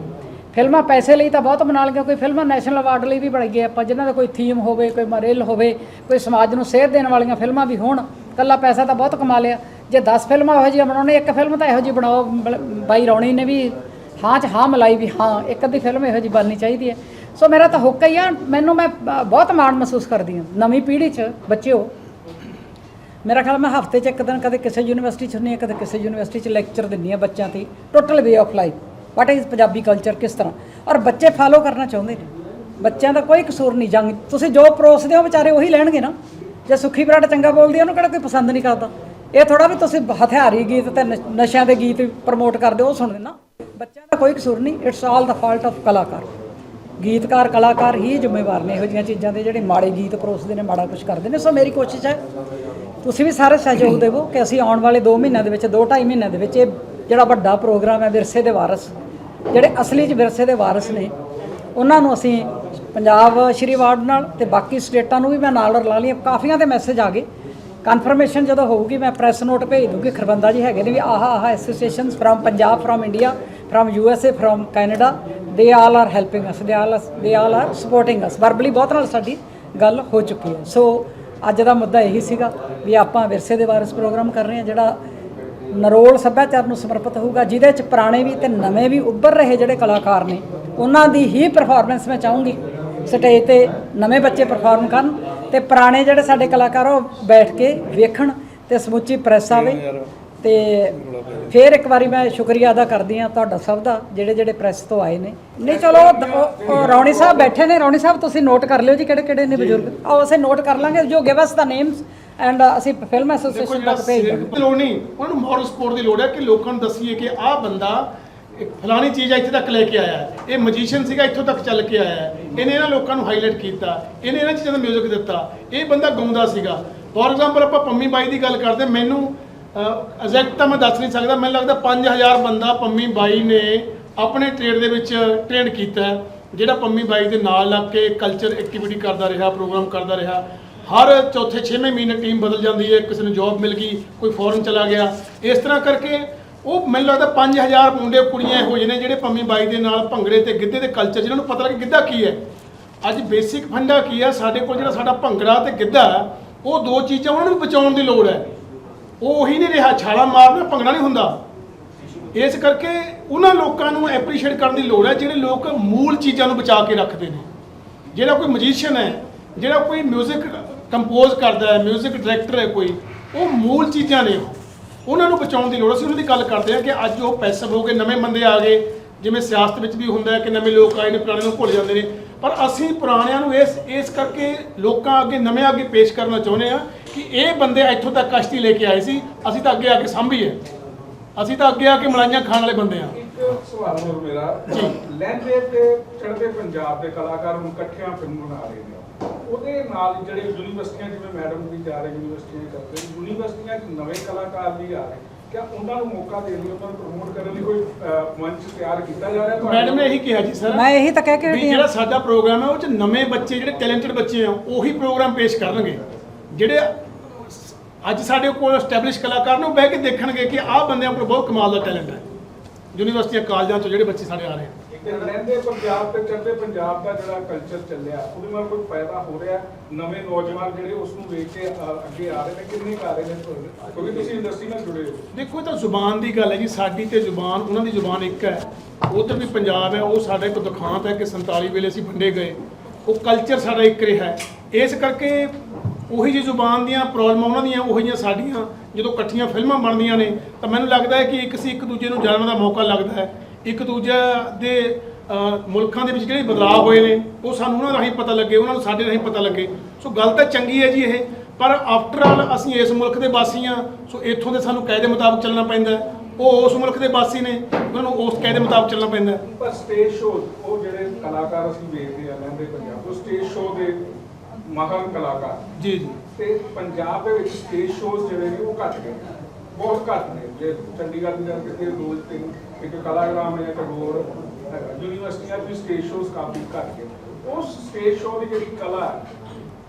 ਫਿਲਮਾਂ ਪੈਸੇ ਲਈ ਤਾਂ ਬਹੁਤ ਬਣਾ ਲਈਆਂ ਕੋਈ ਫਿਲਮਾਂ ਨੈਸ਼ਨਲ ਅਵਾਰਡ ਲਈ ਵੀ ਬਣ ਗਏ ਆਪਾਂ ਜਿਨ੍ਹਾਂ ਦਾ ਕੋਈ ਥੀਮ ਹੋਵੇ, ਕੋਈ ਮਰੇਲ ਹੋਵੇ, ਕੋਈ ਸਮਾਜ ਨੂੰ ਸੇਧ ਦੇਣ ਵਾਲੀਆਂ ਫਿਲਮਾਂ ਵੀ ਹੋਣ, ਕੱਲਾ ਪੈਸਾ ਤਾਂ ਬਹੁਤ ਕਮਾ ਲਿਆ। ਜੇ 10 ਫਿਲਮਾਂ ਇਹੋ ਜਿਹੀਆਂ ਬਣਾਉਣੇ, ਇੱਕ ਫਿਲਮ ਤਾਂ ਇਹੋ ਜਿਹੀ ਬਣਾਓ ਬਲ- ਬਾਈ ਰੌਣੀ ਨੇ ਵੀ ਹਾਂ ਚ ਹਾਂ ਮਲਾਈ ਵੀ, ਹਾਂ, ਇੱਕ ਅੱਧੀ ਫਿਲਮ ਇਹੋ ਜਿਹੀ ਬਣਨੀ ਚਾਹੀਦੀ ਹੈ। ਸੋ ਮੇਰਾ ਤਾਂ ਹੁੱਕ ਹੀ ਆ, ਮੈਨੂੰ ਮੈਂ ਬਹੁਤ ਮਾਣ ਮਹਿਸੂਸ ਕਰਦੀ ਹਾਂ, ਨਵੀਂ ਪੀੜ੍ਹੀ 'ਚ, ਬੱਚਿਓ। ਮੇਰਾ ਖਿਆਲ ਮੈਂ ਹਫ਼ਤੇ 'ਚ ਇੱਕ ਦਿਨ ਕਦੇ ਕਿਸੇ ਯੂਨੀਵਰਸਿਟੀ 'ਚ ਹੁੰਦੀ ਹਾਂ, ਕਦੇ ਕਿਸੇ ਯੂਨੀਵਰਸਿਟੀ 'ਚ ਲੈਕਚਰ ਦਿੰਦੀ ਹਾਂ ਬੱਚਿਆਂ ਤੇ, total way of life. What is Punjabi culture ਕਿਸ ਤਰ੍ਹਾਂ? ਔਰ ਬੱਚੇ ਫਾਲੋ ਕਰਨਾ ਚਾਹੁੰਦੇ ਨੇ। ਬੱਚਿਆਂ ਦਾ ਕੋਈ ਕਸੂਰ ਨਹੀਂ, ਜੰਗ, ਤੁਸੀਂ ਜੋ ਪਰੋਸਦੇ ਹੋ ਵਿਚਾਰੇ ਉਹੀ ਲੈਣਗੇ ਨਾ। ਜੇ ਸੁੱਖੀ ਬਰਾੜ ਚੰਗਾ ਬੋਲਦੀ ਉਹਨੂੰ ਕਿਹੜਾ ਕੋਈ ਪਸੰਦ ਨਹੀਂ ਕਰਦਾ? ਇਹ ਥੋੜਾ ਵੀ ਤੁਸੀਂ ਹਥਿਆਰੀ ਗੀਤ ਤੇ ਨਸ਼- ਨਸ਼ਿਆਂ ਦੇ ਗੀਤ ਪ੍ਰਮੋਟ ਕਰਦੇ ਹੋ, ਉਹ ਸੁਣਦੇ ਨਾ ਬੱਚਿਆਂ ਦਾ ਕੋਈ ਕਸੂਰ ਨਹੀਂ it's all the fault of ਕਲਾਕਾਰ। ਗੀਤਕਾਰ, ਕਲਾਕਾਰ ਹੀ ਜ਼ਿੰਮੇਵਾਰ ਨੇ, ਇਹੋ ਜਿਹੀਆਂ ਚੀਜ਼ਾਂ ਦੇ ਜਿਹੜੇ ਮਾੜੇ ਗੀਤ ਪਰੋਸਦੇ ਨੇ, ਮਾੜਾ ਕੁਝ ਕਰਦੇ ਨੇ। ਸੋ ਮੇਰੀ ਕੋਸ਼ਿਸ਼ ਹੈ, ਤੁਸੀਂ ਵੀ ਸਾਰੇ ਸਹਿਯੋਗ ਦੇਵੋ ਕਿ ਅਸੀਂ ਆਉਣ ਵਾਲੇ 2 ਮਹੀਨਿਆਂ ਦੇ ਵਿੱਚ 2 2.5 ਮਹੀਨਿਆਂ ਦੇ ਵਿੱਚ ਇਹ ਜਿਹੜਾ ਵੱਡਾ ਪ੍ਰੋਗਰਾਮ ਹੈ, ਵਿਰਸੇ ਦੇ ਵਾਰਸ, ਜਿਹੜੇ ਅਸਲੀ 'ਚ ਵਿਰਸੇ ਦੇ ਵਾਰਸ ਨੇ, ਉਹਨਾਂ ਨੂੰ ਅਸੀਂ ਪੰਜਾਬ ਸ਼੍ਰੀ ਵਾਰਡ ਨਾਲ ਤੇ ਬਾਕੀ ਸਟੇਟਾਂ ਨੂੰ ਵੀ ਮੈਂ ਨਾਲ ਰਲਾ ਲਈ ਕਾਫੀਆਂ ਦੇ ਮੈਸੇਜ ਆ ਗਏ। ਕਨਫਰਮੇਸ਼ਨ ਜਦੋਂ ਹੋਊਗੀ, ਮੈਂ ਪ੍ਰੈਸ ਨੋਟ ਭੇਜ ਦੂੰਗੀ ਖਰਬੰਦਾ ਜੀ ਹੈਗੇ ਨੇ ਵੀ ਆਹਾ ਆਹਾ associations from Punjab from India from U S A from Canada they all are helping us they all they all are supporting us verbally ਬਹੁਤ ਨਾਲ ਸਾਡੀ ਗੱਲ ਹੋ ਚੁੱਕੀ ਹੈ। ਸੋ ਅੱਜ ਦਾ ਮੁੱਦਾ ਇਹੀ ਸੀਗਾ ਵੀ ਆਪਾਂ ਵਿਰਸੇ ਦੇ ਵਾਰਿਸ ਪ੍ਰੋਗਰਾਮ ਕਰ ਰਹੇ ਹਾਂ, ਜਿਹੜਾ ਨਰੋਲ ਸੱਭਿਆਚਾਰ ਨੂੰ ਸਮਰਪਿਤ ਹੋਊਗਾ, ਜਿਹਦੇ ਚ ਪੁਰਾਣੇ ਵੀ ਤੇ ਨਵੇਂ ਵੀ ਉੱਭਰ ਰਹੇ ਜਿਹੜੇ ਕਲਾਕਾਰ ਨੇ, ਉਹਨਾਂ ਦੀ ਹੀ ਪਰਫਾਰਮੈਂਸ ਮੈਂ ਚਾਹੂੰਗੀ। ਸਟੇਜ ਤੇ ਨਵੇਂ ਬੱਚੇ ਪਰਫਾਰਮ ਕਰਨ ਤੇ ਪੁਰਾਣੇ ਜਿਹੜੇ ਸਾਡੇ ਕਲਾਕਾਰ ਆ, ਉਹ ਬੈਠ ਕੇ ਵੇਖਣ ਤੇ ਸਮੁੱਚੀ ਪ੍ਰੈਸ ਆਵੇ ਤੇ ਫਿਰ ਇੱਕ ਵਾਰੀ ਮੈਂ ਸ਼ੁਕਰੀਆ ਅਦਾ ਕਰਦੀ ਹਾਂ ਤੁਹਾਡਾ ਸਭ ਦਾ ਜਿਹੜੇ ਜਿਹੜੇ ਪ੍ਰੈਸ ਤੋਂ ਆਏ ਨੇ। ਨਹੀਂ ਚਲੋ ਉਹ- ਉਹ ਰੌਣੀ ਸਾਹਿਬ ਬੈਠੇ ਨੇ। ਰੌਣੀ ਸਾਹਿਬ ਤੁਸੀਂ ਨੋਟ ਕਰ ਲਿਓ ਜੀ ਕਿਹੜੇ ਕਿਹੜੇ ਨੇ ਬਜ਼ੁਰਗ। ਆਓ ਅਸੀਂ ਨੋਟ ਕਰ ਲਾਂਗੇ। ਜੋ give us the names and ਅਸੀਂ ਫਿਲਮ ਐਸੋਸੀਏਸ਼ਨ ਤੱਕ ਭੇਜ ਦਾਂਗੇ। ਲੋੜ ਨਹੀਂ। ਉਹਨਾਂ ਨੂੰ ਮੋਰਲ ਸਪੋਰਟ ਦੀ ਲੋੜ ਹੈ ਕਿ ਲੋਕਾਂ ਨੂੰ ਦੱਸੀਏ ਕਿ ਆਹ ਬੰਦਾ ਇੱਕ ਫਲਾਣੀ ਚੀਜ਼ ਇੱਥੇ ਤੱਕ ਲੈ ਕੇ ਆਇਆ। ਹੈ ਇਹ ਮੈਜੀਸ਼ੀਅਨ ਸੀਗਾ ਇੱਥੋਂ ਤੱਕ ਚੱਲ ਕੇ ਆਇਆ। ਹੈ ਇਹਨੇ ਇਹਨਾਂ ਲੋਕਾਂ ਨੂੰ ਹਾਈਲਾਈਟ ਕੀਤਾ। ਇਹਨੇ ਇਹਨਾਂ ਚੀਜ਼ਾਂ ਦਾ ਮਿਊਜ਼ਿਕ ਦਿੱਤਾ। ਇਹ ਬੰਦਾ ਗਾਉਂਦਾ ਸੀਗਾ। ਫੋਰ ਐਗਜ਼ਾਮਪਲ ਆਪਾਂ ਪੰਮੀ ਬਾਈ ਦੀ ਗੱਲ ਕਰਦੇ ਮੈਨੂੰ ਐਗਜ਼ੈਕਟ ਤਾਂ ਮੈਂ ਦੱਸ ਨਹੀਂ ਸਕਦਾ। ਮੈਨੂੰ ਲੱਗਦਾ 5000 ਬੰਦਾ ਪੰਮੀ ਬਾਈ ਨੇ ਆਪਣੇ ਟ੍ਰੇਡ ਦੇ ਵਿੱਚ ਟ੍ਰੇਡ ਕੀਤਾ ਹੈ, ਜਿਹੜਾ ਪੰਮੀ ਬਾਈ ਦੇ ਨਾਲ ਲੱਗ ਕੇ ਕਲਚਰ ਐਕਟੀਵਿਟੀ ਕਰਦਾ ਰਿਹਾ ਪ੍ਰੋਗਰਾਮ ਕਰਦਾ ਰਿਹਾ। ਹਰ ਚੌਥੇ ਛੇਵੇਂ ਮਹੀਨੇ ਟੀਮ ਬਦਲ ਜਾਂਦੀ ਹੈ। ਕਿਸੇ ਨੂੰ ਜੌਬ ਮਿਲ ਗਈ ਕੋਈ ਫੋਰਨ ਚਲਾ ਗਿਆ। ਇਸ ਤਰ੍ਹਾਂ ਕਰਕੇ ਉਹ ਮੈਨੂੰ ਲੱਗਦਾ 5000 ਮੁੰਡੇ ਕੁੜੀਆਂ ਇਹੋ ਜਿਹੇ ਨੇ ਜਿਹੜੇ ਪੰਮੀ ਬਾਈ ਦੇ ਨਾਲ ਭੰਗੜੇ ਤੇ ਗਿੱਧੇ ਦੇ ਕਲਚਰ ਜਿਹਨਾਂ ਨੂੰ ਪਤਾ ਲੱਗੇ ਗਿੱਧਾ ਕੀ ਹੈ ਅੱਜ ਬੇਸਿਕ ਫੰਡਾ ਕੀ ਹੈ ਸਾਡੇ ਕੋਲ ਜਿਹੜਾ ਸਾਡਾ ਭੰਗੜਾ ਤੇ ਗਿੱਧਾ ਹੈ, ਉਹ ਦੋ ਚੀਜ਼ਾਂ ਉਹਨਾਂ ਨੂੰ ਬਚਾਉਣ ਦੀ ਲੋੜ ਹੈ ਉਹ ਉਹੀ ਨਹੀਂ ਰਿਹਾ ਛਾਲਾ ਮਾਰਨਾ ਭੰਗੜਾ ਨਹੀਂ ਹੁੰਦਾ ਇਸ ਕਰਕੇ ਉਹਨਾਂ ਲੋਕਾਂ ਨੂੰ ਐਪਰੀਸ਼ੀਏਟ ਕਰਨ ਦੀ ਲੋੜ ਹੈ ਜਿਹੜੇ ਲੋਕ ਮੂਲ ਚੀਜ਼ਾਂ ਨੂੰ ਬਚਾ ਕੇ ਰੱਖਦੇ ਨੇ ਜਿਹੜਾ ਕੋਈ ਮਜੀਸ਼ੀਅਨ ਹੈ ਜਿਹੜਾ ਕੋਈ 뮤직 ਕੰਪੋਜ਼ ਕਰਦਾ ਹੈ 뮤직 ਡਾਇਰੈਕਟਰ ਹੈ ਕੋਈ ਉਹ ਮੂਲ ਚੀਜ਼ਾਂ ਨੇ ਉਹ। ਉਹਨਾਂ ਨੂੰ ਬਚਾਉਣ ਦੀ ਲੋੜ ਹੈ। ਅਸੀਂ ਉਹਨਾਂ ਦੀ ਗੱਲ ਕਰਦੇ ਹਾਂ ਕਿ ਅੱਜ ਉਹ ਪੈਸਿਵ ਹੋ ਗਏ ਨਵੇਂ ਬੰਦੇ ਆ ਗਏ। ਜਿਵੇਂ ਸਿਆਸਤ ਵਿੱਚ ਵੀ ਹੁੰਦਾ ਹੈ ਕਿ ਨਵੇਂ ਲੋਕ ਆਏ ਨੇ ਪੁਰਾਣੇ ਨੂੰ ਭੁੱਲ ਜਾਂਦੇ ਨੇ। ਪਰ ਅਸੀਂ ਪੁਰਾਣਿਆਂ ਨੂੰ ਇਸ ਇਸ ਕਰਕੇ ਲੋਕਾਂ ਅੱਗੇ ਨਵੇਂ ਅੱਗੇ ਪੇਸ਼ ਕਰਨਾ ਚਾਹੁੰਦੇ ਆ ਕਿ ਇਹ ਬੰਦੇ ਇੱਥੋਂ ਤੱਕ ਕਸ਼ਤੀ ਲੈ ਕੇ ਆਏ ਸੀ। ਅਸੀਂ ਤਾਂ ਅੱਗੇ ਆ ਕੇ ਸਾਂਭੀਏ ਅਸੀਂ ਤਾਂ ਅੱਗੇ ਆ ਕੇ ਮਲਾਈਆਂ ਖਾਣ ਵਾਲੇ ਬੰਦੇ ਆ ਇੱਕ ਸਵਾਲ ਹੋਰ ਮੇਰਾ। ਲਹਿੰਦੇ ਤੇ ਚੜ੍ਹਦੇ ਪੰਜਾਬ ਦੇ ਕਲਾਕਾਰ ਹੁਣ ਇਕੱਠਿਆਂ ਫਿਲਮ ਬਣਾ ਰਹੇ ਨੇ। ਉਹਦੇ ਨਾਲ ਜਿਹੜੇ ਯੂਨੀਵਰਸਿਟੀਆਂ ਜਿਵੇਂ ਮੈਡਮ ਵੀ ਜਾ ਰਹੇ ਯੂਨੀਵਰਸਿਟੀਆਂ ਕਰਦੇ ਨੇ, ਯੂਨੀਵਰਸਿਟੀਆਂ 'ਚ ਨਵੇਂ ਕਲਾਕਾਰ ਵੀ ਆ ਰਹੇ। ਕਿਆ ਉਹਨਾਂ ਨੂੰ ਮੌਕਾ ਦੇਣ ਲਈ ਉਹਨਾਂ ਨੂੰ ਪ੍ਰਮੋਟ ਕਰਨ ਲਈ ਕੋਈ ਮੰਚ ਤਿਆਰ ਕੀਤਾ ਜਾ ਰਿਹਾ ਤੁਹਾਡੇ ਮੈਡਮ ਨੇ ਇਹੀ ਕਿਹਾ ਜੀ ਸਰ ਮੈਂ ਇਹੀ ਤਾਂ ਕਹਿ ਕੇ ਹਟੀ ਹਾਂ। ਜਿਹੜਾ ਸਾਡਾ ਪ੍ਰੋਗਰਾਮ ਹੈ ਉਹ ਚ ਨਵੇਂ ਬੱਚੇ ਜਿਹੜੇ ਟੈਲੈਂਟਡ ਬੱਚੇ ਆ ਉਹੀ ਪ੍ਰੋਗਰਾਮ ਪੇਸ਼ ਕਰਨਗੇ। ਜਿਹੜੇ ਅੱਜ ਸਾਡੇ ਕੋਲ ਐਸਟੈਬਲਿਸ਼ ਕਲਾਕਾਰ ਨੇ ਉਹ ਬਹਿ ਕੇ ਦੇਖਣਗੇ ਕਿ ਆਹ ਬੰਦਿਆਂ ਕੋਲ ਬਹੁਤ ਕਮਾਲ ਦਾ ਟੈਲੈਂਟ ਹੈ। ਯੂਨੀਵਰਸਿਟੀਆਂ ਕਾਲਜਾਂ ਤੋਂ ਜਿਹੜੇ ਬੱਚੇ ਸਾਡੇ ਆ ਰਹੇ ਆ। ਤੇ ਲਹਿੰਦੇ ਪੰਜਾਬ ਤੇ ਚੜ੍ਹਦੇ ਪੰਜਾਬ ਦਾ ਜਿਹੜਾ ਕਲਚਰ ਚੱਲਿਆ, ਉਹਦੇ ਨਾਲ ਕੋਈ ਫਾਇਦਾ ਹੋ ਰਿਹਾ? ਨਵੇਂ ਨੌਜਵਾਨ ਜਿਹੜੇ ਉਸ ਨੂੰ ਵੇਖ ਕੇ ਅੱਗੇ ਆ ਰਹੇ ਨੇ, ਕਿੰਨੇ ਕੁ ਰਹੇ ਨੇ? ਕਿਉਂਕਿ ਤੁਸੀਂ ਇੰਡਸਟਰੀ ਨਾਲ ਜੁੜੇ ਹੋ। ਦੇਖੋ, ਇਹ ਤਾਂ ਜ਼ੁਬਾਨ ਦੀ ਗੱਲ ਹੈ ਜੀ, ਸਾਡੀ ਤੇ ਜ਼ੁਬਾਨ, ਉਹਨਾਂ ਦੀ ਜ਼ੁਬਾਨ ਇੱਕ ਹੈ। ਉਧਰ ਵੀ ਪੰਜਾਬ ਹੈ, ਉਹ ਸਾਡਾ ਇੱਕ ਦੁਖਾਂਤ ਹੈ ਕਿ 47 ਵੇਲੇ ਅਸੀਂ ਵੰਡੇ ਗਏ। ਉਹ ਕਲਚਰ ਸਾਡਾ ਇੱਕ ਰਿਹਾ ਹੈ। ਇਸ ਕਰਕੇ ਉਹੀ ਜੀ ਜ਼ੁਬਾਨ ਦੀਆਂ ਪ੍ਰੋਬਲਮਾਂ ਉਹਨਾਂ ਦੀਆਂ, ਉਹੀ ਜਿਹੀਆਂ ਸਾਡੀਆਂ, ਜਦੋਂ ਇਕੱਠੀਆਂ ਫਿਲਮਾਂ ਬਣਦੀਆਂ ਨੇ, ਤਾਂ ਮੈਨੂੰ ਲੱਗਦਾ ਹੈ ਕਿ ਇੱਕ ਸੀ ਇੱਕ ਦੂਜੇ ਨੂੰ ਜਾਣਨ ਦਾ ਮੌਕਾ ਲੱਗਦਾ ਹੈ। ਇੱਕ ਦੂਜੇ ਦੇ ਮੁਲਕਾਂ ਦੇ ਵਿੱਚ ਜਿਹੜੇ ਬਦਲਾਅ ਹੋਏ ਨੇ ਉਹ ਸਾਨੂੰ ਉਹਨਾਂ ਰਾਹੀਂ ਪਤਾ ਲੱਗੇ ਉਹਨਾਂ ਨੂੰ ਸਾਡੇ ਰਾਹੀਂ ਪਤਾ ਲੱਗੇ ਸੋ ਗੱਲ ਤਾਂ ਚੰਗੀ ਹੈ ਜੀ ਇਹ ਪਰ ਆਫਟਰ ਆਲ ਅਸੀਂ ਇਸ ਮੁਲਕ ਦੇ ਵਾਸੀ ਹਾਂ ਸੋ ਇੱਥੋਂ ਦੇ ਸਾਨੂੰ ਕਾਇਦੇ ਮੁਤਾਬਕ ਚੱਲਣਾ ਪੈਂਦਾ। ਉਹ ਉਸ ਮੁਲਕ ਦੇ ਵਾਸੀ ਨੇ ਉਹਨਾਂ ਨੂੰ ਉਸ ਕਾਇਦੇ ਮੁਤਾਬਕ ਚੱਲਣਾ ਪੈਂਦਾ। ਪਰ ਸਟੇਜ ਸ਼ੋਅ ਉਹ ਜਿਹੜੇ ਕਲਾਕਾਰ ਅਸੀਂ ਵੇਖਦੇ ਆ ਲਹਿੰਦੇ ਪੰਜਾਬ ਉਹ ਸਟੇਜ ਸ਼ੋਅ ਦੇ ਮਹਾਨ ਕਲਾਕਾਰ ਜੀ ਜੀ ਤੇ ਪੰਜਾਬ ਦੇ ਵਿੱਚ ਸਟੇਜ ਸ਼ੋਜ਼ ਜਿਹੜੇ ਨੇ ਉਹ ਘੱਟ ਗਏ ਬਹੁਤ ਘੱਟ ਨੇ। ਜੇ ਚੰਡੀਗੜ੍ਹ ਦੀ ਗੱਲ ਕਰੀਏ ਰੋਜ਼ ਤਿੰਨ ਇੱਕ ਕਲਾਗ੍ਰਾਮ ਹੈ ਟੈਗੋਰ ਹੈਗਾ ਯੂਨੀਵਰਸਿਟੀਆਂ ਵਿੱਚ ਸਟੇਜ ਸ਼ੋਜ਼ ਕਾਫੀ ਘੱਟ ਗਏ ਉਸ ਸਟੇਜ ਸ਼ੋਅ ਦੀ ਜਿਹੜੀ ਕਲਾ ਹੈ